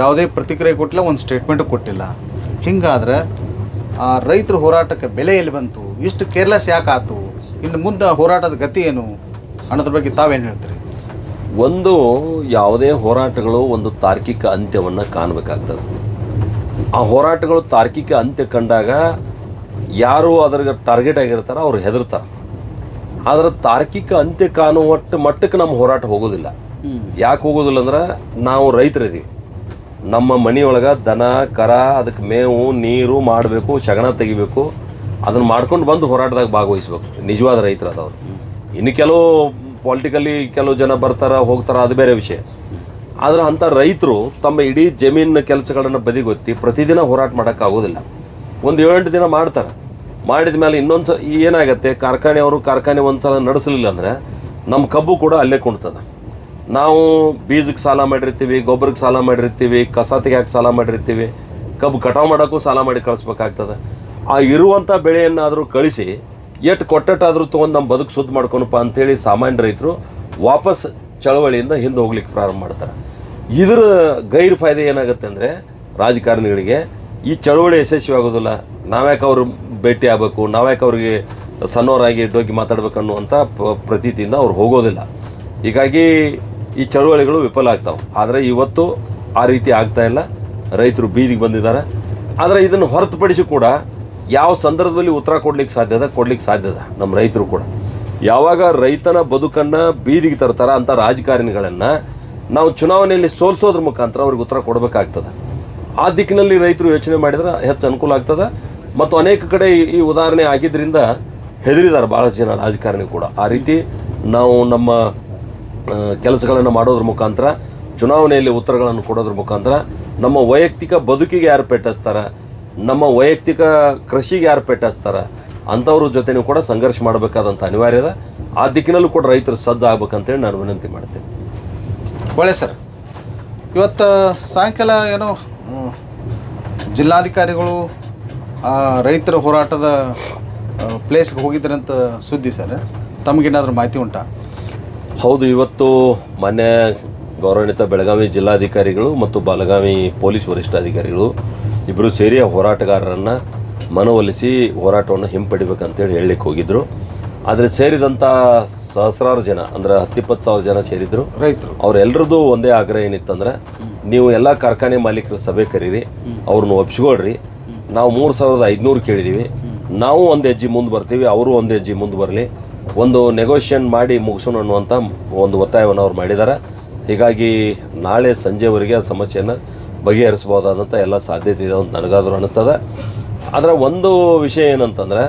ಯಾವುದೇ ಪ್ರತಿಕ್ರಿಯೆ ಕೊಟ್ಟಿಲ್ಲ, ಒಂದು ಸ್ಟೇಟ್ಮೆಂಟು ಕೊಟ್ಟಿಲ್ಲ. ಹಿಂಗಾದ್ರೆ ಆ ರೈತರ ಹೋರಾಟಕ್ಕೆ ಬೆಲೆ ಎಲ್ಲಿ ಬಂತು? ಇಷ್ಟು ಕೇರ್ಲೆಸ್ ಯಾಕೆ ಆತು ಇನ್ನು ಮುಂದೆ ಹೋರಾಟದ ಗತಿ ಏನು? ಅನ್ನೋದ್ರ ಬಗ್ಗೆ ತಾವೇನು ಹೇಳ್ತೀರಿ? ಒಂದು ಯಾವುದೇ ಹೋರಾಟಗಳು ಒಂದು ತಾರ್ಕಿಕ ಅಂತ್ಯವನ್ನು ಕಾಣಬೇಕಾಗ್ತದೆ. ಆ ಹೋರಾಟಗಳು ತಾರ್ಕಿಕ ಅಂತ್ಯ ಕಂಡಾಗ ಯಾರು ಅದ್ರ ಟಾರ್ಗೆಟ್ ಆಗಿರ್ತಾರೋ ಅವ್ರು ಹೆದರ್ತಾರೆ. ಆದ್ರೆ ತಾರ್ಕಿಕ ಅಂತ್ಯ ಕಾಣುವಟ್ಟು ಮಟ್ಟಕ್ಕೆ ನಮ್ಮ ಹೋರಾಟ ಹೋಗೋದಿಲ್ಲ. ಯಾಕೆ ಹೋಗೋದಿಲ್ಲ ಅಂದ್ರೆ ನಾವು ರೈತರಿದ್ದೀವಿ. ನಮ್ಮ ಮನೆಯೊಳಗೆ ದನ, ಕರ, ಅದಕ್ಕೆ ಮೇವು, ನೀರು ಮಾಡಬೇಕು, ಶಗಣ ತೆಗಿಬೇಕು. ಅದನ್ನು ಮಾಡ್ಕೊಂಡು ಬಂದು ಹೋರಾಟದಾಗ ಭಾಗವಹಿಸ್ಬೇಕು. ನಿಜವಾದ ರೈತರು ಅದವ್ರು. ಇನ್ನು ಕೆಲವು ಪೊಲಿಟಿಕಲಿ ಕೆಲವು ಜನ ಬರ್ತಾರ, ಹೋಗ್ತಾರ, ಅದು ಬೇರೆ ವಿಷಯ. ಆದ್ರೆ ಅಂಥ ರೈತರು ತಮ್ಮ ಇಡೀ ಜಮೀನಿನ ಕೆಲಸಗಳನ್ನು ಬದಿಗೊತ್ತಿ ಪ್ರತಿದಿನ ಹೋರಾಟ ಮಾಡೋಕ್ಕಾಗೋದಿಲ್ಲ. ಒಂದು ಏಳೆಂಟು ದಿನ ಮಾಡ್ತಾರೆ. ಮಾಡಿದ ಮೇಲೆ ಇನ್ನೊಂದು ಸ ಕಾರ್ಖಾನೆ ಅವರು ಕಾರ್ಖಾನೆ ಒಂದು ಸಲ ನಡೆಸಲಿಲ್ಲ ಅಂದರೆ ನಮ್ಮ ಕಬ್ಬು ಕೂಡ ಅಲ್ಲೇ ಕುಣ್ತದೆ. ನಾವು ಬೀಜಕ್ಕೆ ಸಾಲ ಮಾಡಿರ್ತೀವಿ, ಗೊಬ್ಬರಕ್ಕೆ ಸಾಲ ಮಾಡಿರ್ತೀವಿ, ಕಸ ತೆಗಿಯಕ್ಕೆ ಸಾಲ ಮಾಡಿರ್ತೀವಿ, ಕಬ್ಬು ಕಟಾವು ಮಾಡೋಕ್ಕೂ ಸಾಲ ಮಾಡಿ ಕಳಿಸ್ಬೇಕಾಗ್ತದೆ. ಆ ಇರುವಂಥ ಬೆಳೆಯನ್ನಾದರೂ ಕಳಿಸಿ ಎಷ್ಟು ಕೊಟ್ಟಟ್ಟಾದರೂ ತೊಗೊಂಡು ನಮ್ಮ ಬದುಕು ಸುದ್ದಿ ಮಾಡ್ಕೊನಪ್ಪ ಅಂತೇಳಿ ಸಾಮಾನ್ಯ ರೈತರು ವಾಪಸ್ ಚಳವಳಿಯಿಂದ ಹಿಂದೆ ಹೋಗ್ಲಿಕ್ಕೆ ಪ್ರಾರಂಭ ಮಾಡ್ತಾರೆ. ಇದರ ಗೈರು ಫಾಯ್ದೆ ಏನಾಗುತ್ತೆ ಅಂದರೆ ರಾಜಕಾರಣಿಗಳಿಗೆ ಈ ಚಳುವಳಿ ಯಶಸ್ವಿ ಆಗೋದಿಲ್ಲ ನಾವ್ಯಾಕೆ ಅವರು ಭೇಟಿ ಆಗಬೇಕು, ನಾವ್ಯಾಕೆ ಅವ್ರಿಗೆ ಸಣ್ಣವರಾಗಿ ಡೋಗಿ ಮಾತಾಡ್ಬೇಕು ಅನ್ನುವಂಥ ಪ, ಪ್ರತೀತಿಯಿಂದ ಅವ್ರು ಹೋಗೋದಿಲ್ಲ. ಹೀಗಾಗಿ ಈ ಚಳುವಳಿಗಳು ವಿಫಲ ಆಗ್ತಾವೆ. ಆದರೆ ಇವತ್ತು ಆ ರೀತಿ ಆಗ್ತಾ ಇಲ್ಲ. ರೈತರು ಬೀದಿಗೆ ಬಂದಿದ್ದಾರೆ. ಆದರೆ ಇದನ್ನು ಹೊರತುಪಡಿಸಿ ಕೂಡ ಯಾವ ಸಂದರ್ಭದಲ್ಲಿ ಉತ್ತರ ಕೊಡ್ಲಿಕ್ಕೆ ಸಾಧ್ಯದ ಕೊಡ್ಲಿಕ್ಕೆ ಸಾಧ್ಯದ ನಮ್ಮ ರೈತರು ಕೂಡ. ಯಾವಾಗ ರೈತನ ಬದುಕನ್ನು ಬೀದಿಗೆ ತರ್ತಾರ ಅಂಥ ರಾಜಕಾರಣಿಗಳನ್ನು ನಾವು ಚುನಾವಣೆಯಲ್ಲಿ ಸೋಲ್ಸೋದ್ರ ಮುಖಾಂತರ ಅವ್ರಿಗೆ ಉತ್ತರ ಕೊಡಬೇಕಾಗ್ತದೆ. ಆ ದಿಕ್ಕಿನಲ್ಲಿ ರೈತರು ಯೋಚನೆ ಮಾಡಿದ್ರೆ ಹೆಚ್ಚು ಅನುಕೂಲ ಆಗ್ತದೆ. ಮತ್ತು ಅನೇಕ ಕಡೆ ಈ- ಉದಾಹರಣೆ ಆಗಿದ್ದರಿಂದ ಹೆದರಿದ್ದಾರೆ ಭಾಳಷ್ಟು ಜನ ರಾಜಕಾರಣಿ ಕೂಡ. ಆ ರೀತಿ ನಾವು ನಮ್ಮ ಕೆಲಸಗಳನ್ನು ಮಾಡೋದ್ರ ಮುಖಾಂತರ, ಚುನಾವಣೆಯಲ್ಲಿ ಉತ್ತರಗಳನ್ನು ಕೊಡೋದ್ರ ಮುಖಾಂತರ ನಮ್ಮ ವೈಯಕ್ತಿಕ ಬದುಕಿಗೆ ಯಾರು ಪೆಟ್ಟಿಸ್ತಾರ, ನಮ್ಮ ವೈಯಕ್ತಿಕ ಕೃಷಿಗೆ ಯಾರು ಪೆಟ್ಟಿಸ್ತಾರ, ಅಂಥವ್ರ ಜೊತೆನೂ ಕೂಡ ಸಂಘರ್ಷ ಮಾಡಬೇಕಾದಂಥ ಅನಿವಾರ್ಯದ ಆ ದಿಕ್ಕಿನಲ್ಲೂ ಕೂಡ ರೈತರು ಸಜ್ಜಾಗಬೇಕಂತೇಳಿ ನಾನು ವಿನಂತಿ ಮಾಡ್ತೇನೆ. ಒಳ್ಳೆ ಸರ್. ಇವತ್ತು ಸಾಯಂಕಾಲ ಏನೋ ಜಿಲ್ಲಾಧಿಕಾರಿಗಳು ರೈತರ ಹೋರಾಟದ ಪ್ಲೇಸ್ಗೆ ಹೋಗಿದ್ರಂತ ಸುದ್ದಿ ಸರ್. ತಮಗೇನಾದರೂ ಮಾಹಿತಿ ಉಂಟ? ಹೌದು, ಇವತ್ತು ಮಾನ್ಯ ಗೌರವಾನ್ವಿತ ಬೆಳಗಾವಿ ಜಿಲ್ಲಾಧಿಕಾರಿಗಳು ಮತ್ತು ಬೆಳಗಾವಿ ಪೊಲೀಸ್ ವರಿಷ್ಠಾಧಿಕಾರಿಗಳು ಇಬ್ಬರು ಸೇರಿ ಆ ಹೋರಾಟಗಾರರನ್ನು ಮನವೊಲಿಸಿ ಹೋರಾಟವನ್ನು ಹಿಂಪಡಿಬೇಕಂತೇಳಿ ಹೇಳಲಿಕ್ಕೆ ಹೋಗಿದ್ದರು ಆದರೆ ಸೇರಿದಂಥ ಸಹಸ್ರಾರು ಜನ ಅಂದ್ರೆ ಹತ್ತಿಪ್ಪತ್ತು ಸಾವಿರ ಜನ ಸೇರಿದ್ರು. ರೈತರು. ಅವರೆಲ್ಲರದ್ದು ಒಂದೇ ಆಗ್ರಹ ಏನಿತ್ತಂದ್ರೆ ನೀವು ಎಲ್ಲ ಕಾರ್ಖಾನೆ ಮಾಲೀಕರ ಸಭೆ ಕರೀರಿ ಅವ್ರನ್ನ ಒಪ್ಸ್ಕೊಳ್ರಿ. ನಾವು ಮೂರು ಸಾವಿರದ ಐದುನೂರು ಕೇಳಿದ್ದೀವಿ ನಾವು ಒಂದು ಹೆಜ್ಜೆ ಮುಂದೆ ಬರ್ತೀವಿ ಅವರು ಒಂದು ಹೆಜ್ಜೆ ಮುಂದೆ ಬರಲಿ. ಒಂದು ನೆಗೋಷಿಯೇಷನ್ ಮಾಡಿ ಮುಗಿಸೋಣ ಅನ್ನುವಂಥ ಒಂದು ಒತ್ತಾಯವನ್ನು ಅವ್ರು ಮಾಡಿದ್ದಾರೆ ಹೀಗಾಗಿ ನಾಳೆ ಸಂಜೆವರೆಗೆ ಆ ಸಮಸ್ಯೆಯನ್ನು ಬಗೆಹರಿಸ್ಬೋದಾದಂಥ ಎಲ್ಲ ಸಾಧ್ಯತೆ ಇದೆ ಅಂತ ನನಗಾದರೂ ಅನ್ನಿಸ್ತದೆ ಆದರೆ ಒಂದು ವಿಷಯ ಏನಂತಂದ್ರೆ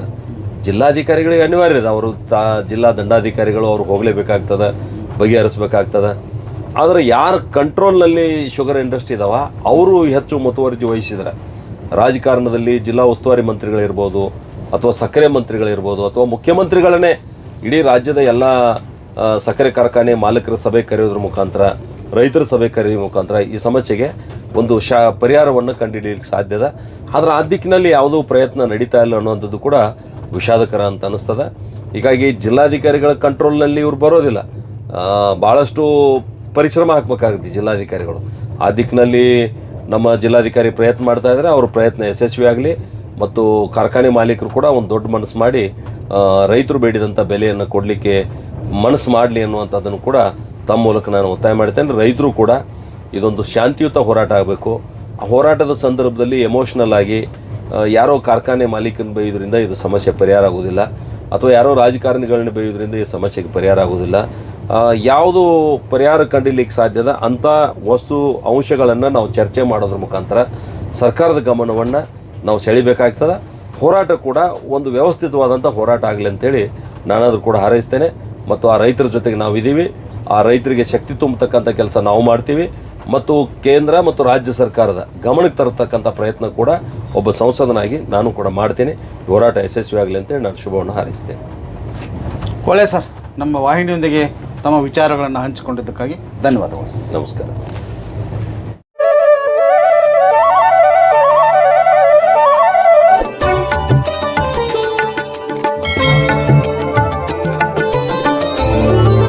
ಜಿಲ್ಲಾಧಿಕಾರಿಗಳಿಗೆ ಅನಿವಾರ್ಯ ಇದೆ. ಅವರು ತಾ ಜಿಲ್ಲಾ ದಂಡಾಧಿಕಾರಿಗಳು ಅವ್ರಿಗೆ ಹೋಗಲೇಬೇಕಾಗ್ತದೆ, ಬಗೆಹರಿಸ್ಬೇಕಾಗ್ತದೆ. ಆದರೆ ಯಾರ ಕಂಟ್ರೋಲ್ನಲ್ಲಿ ಶುಗರ್ ಇಂಡಸ್ಟ್ರಿ ಇದಾವ, ಅವರು ಹೆಚ್ಚು ಮುತುವರ್ಜಿ ವಹಿಸಿದರೆ, ರಾಜಕಾರಣದಲ್ಲಿ ಜಿಲ್ಲಾ ಉಸ್ತುವಾರಿ ಮಂತ್ರಿಗಳಿರ್ಬೋದು, ಅಥವಾ ಸಕ್ಕರೆ ಮಂತ್ರಿಗಳಿರ್ಬೋದು, ಅಥವಾ ಮುಖ್ಯಮಂತ್ರಿಗಳನ್ನೇ ಇಡೀ ರಾಜ್ಯದ ಎಲ್ಲ ಸಕ್ಕರೆ ಕಾರ್ಖಾನೆ ಮಾಲೀಕರ ಸಭೆ ಕರೆಯೋದ್ರ ಮುಖಾಂತರ, ರೈತರ ಸಭೆ ಕರೆಯುವ ಮುಖಾಂತರ ಈ ಸಮಸ್ಯೆಗೆ ಒಂದು ಶಾ, ಪರಿಹಾರವನ್ನು ಕಂಡುಹಿಡಿಯಲಿಕ್ಕೆ ಸಾಧ್ಯದ ಆದರೆ ಆ ದಿಕ್ಕಿನಲ್ಲಿ ಯಾವುದೂ ಪ್ರಯತ್ನ ನಡೀತಾ ಇಲ್ಲ ಅನ್ನುವಂಥದ್ದು ಕೂಡ ವಿಷಾದಕರ ಅಂತ ಅನ್ನಿಸ್ತದೆ ಹೀಗಾಗಿ ಜಿಲ್ಲಾಧಿಕಾರಿಗಳ ಕಂಟ್ರೋಲ್ನಲ್ಲಿ ಇವ್ರು ಬರೋದಿಲ್ಲ. ಭಾಳಷ್ಟು ಪರಿಶ್ರಮ ಹಾಕಬೇಕಾಗುತ್ತೆ ಜಿಲ್ಲಾಧಿಕಾರಿಗಳು. ಆ ದಿಕ್ಕಿನಲ್ಲಿ ನಮ್ಮ ಜಿಲ್ಲಾಧಿಕಾರಿ ಪ್ರಯತ್ನ ಮಾಡ್ತಾ ಇದ್ದಾರೆ. ಅವ್ರ ಪ್ರಯತ್ನ ಯಶಸ್ವಿ ಆಗಲಿ ಮತ್ತು ಕಾರ್ಖಾನೆ ಮಾಲೀಕರು ಕೂಡ ಒಂದು ದೊಡ್ಡ ಮನಸ್ಸು ಮಾಡಿ ರೈತರು ಬೇಡಿದಂಥ ಬೆಲೆಯನ್ನು ಕೊಡಲಿಕ್ಕೆ ಮನಸ್ಸು ಮಾಡಲಿ ಅನ್ನುವಂಥದ್ದನ್ನು ಕೂಡ ತಮ್ಮ ಮೂಲಕ ನಾನು ಒತ್ತಾಯ ಮಾಡ್ತೇನೆ. ರೈತರು ಕೂಡ ಇದೊಂದು ಶಾಂತಿಯುತ ಹೋರಾಟ ಆಗಬೇಕು. ಆ ಹೋರಾಟದ ಸಂದರ್ಭದಲ್ಲಿ ಎಮೋಷ್ನಲ್ ಆಗಿ ಯಾರೋ ಕಾರ್ಖಾನೆ ಮಾಲೀಕನ ಬೈಯೋದ್ರಿಂದ ಇದು ಸಮಸ್ಯೆ ಪರಿಹಾರ ಆಗೋದಿಲ್ಲ ಅಥವಾ ಯಾರೋ ರಾಜಕಾರಣಿಗಳನ್ನ ಬೈಯೋದ್ರಿಂದ ಈ ಸಮಸ್ಯೆಗೆ ಪರಿಹಾರ ಆಗೋದಿಲ್ಲ ಯಾವುದು ಪರಿಹಾರ ಕಂಡಿಲಿಕ್ಕೆ ಸಾಧ್ಯದ ಅಂಥ ವಸ್ತು ಅಂಶಗಳನ್ನು ನಾವು ಚರ್ಚೆ ಮಾಡೋದ್ರ ಮುಖಾಂತರ ಸರ್ಕಾರದ ಗಮನವನ್ನು ನಾವು ಸೆಳಿಬೇಕಾಗ್ತದೆ. ಹೋರಾಟ ಕೂಡ ಒಂದು ವ್ಯವಸ್ಥಿತವಾದಂಥ ಹೋರಾಟ ಆಗಲಿ ಅಂತೇಳಿ ನಾನಾದರೂ ಕೂಡ ಹಾರೈಸ್ತೇನೆ. ಮತ್ತು ಆ ರೈತರ ಜೊತೆಗೆ ನಾವಿದ್ದೀವಿ. ಆ ರೈತರಿಗೆ ಶಕ್ತಿ ತುಂಬತಕ್ಕಂಥ ಕೆಲಸ ನಾವು ಮಾಡ್ತೀವಿ. ಮತ್ತು ಕೇಂದ್ರ ಮತ್ತು ರಾಜ್ಯ ಸರ್ಕಾರದ ಗಮನಕ್ಕೆ ತರತಕ್ಕಂಥ ಪ್ರಯತ್ನ ಕೂಡ ಒಬ್ಬ ಸಂಸದನಾಗಿ ನಾನು ಕೂಡ ಮಾಡ್ತೀನಿ. ಹೋರಾಟ ಯಶಸ್ವಿ ಆಗಲಿ ಅಂತೇಳಿ ನಾನು ಶುಭವನ್ನು ಹಾರೈಸ್ತೇನೆ. ಒಳ್ಳೆ ಸರ್. ನಮ್ಮ ವಾಹಿನಿಯೊಂದಿಗೆ ತಮ್ಮ ವಿಚಾರಗಳನ್ನು ಹಂಚಿಕೊಂಡಿದ್ದಕ್ಕಾಗಿ ಧನ್ಯವಾದಗಳು. ನಮಸ್ಕಾರ.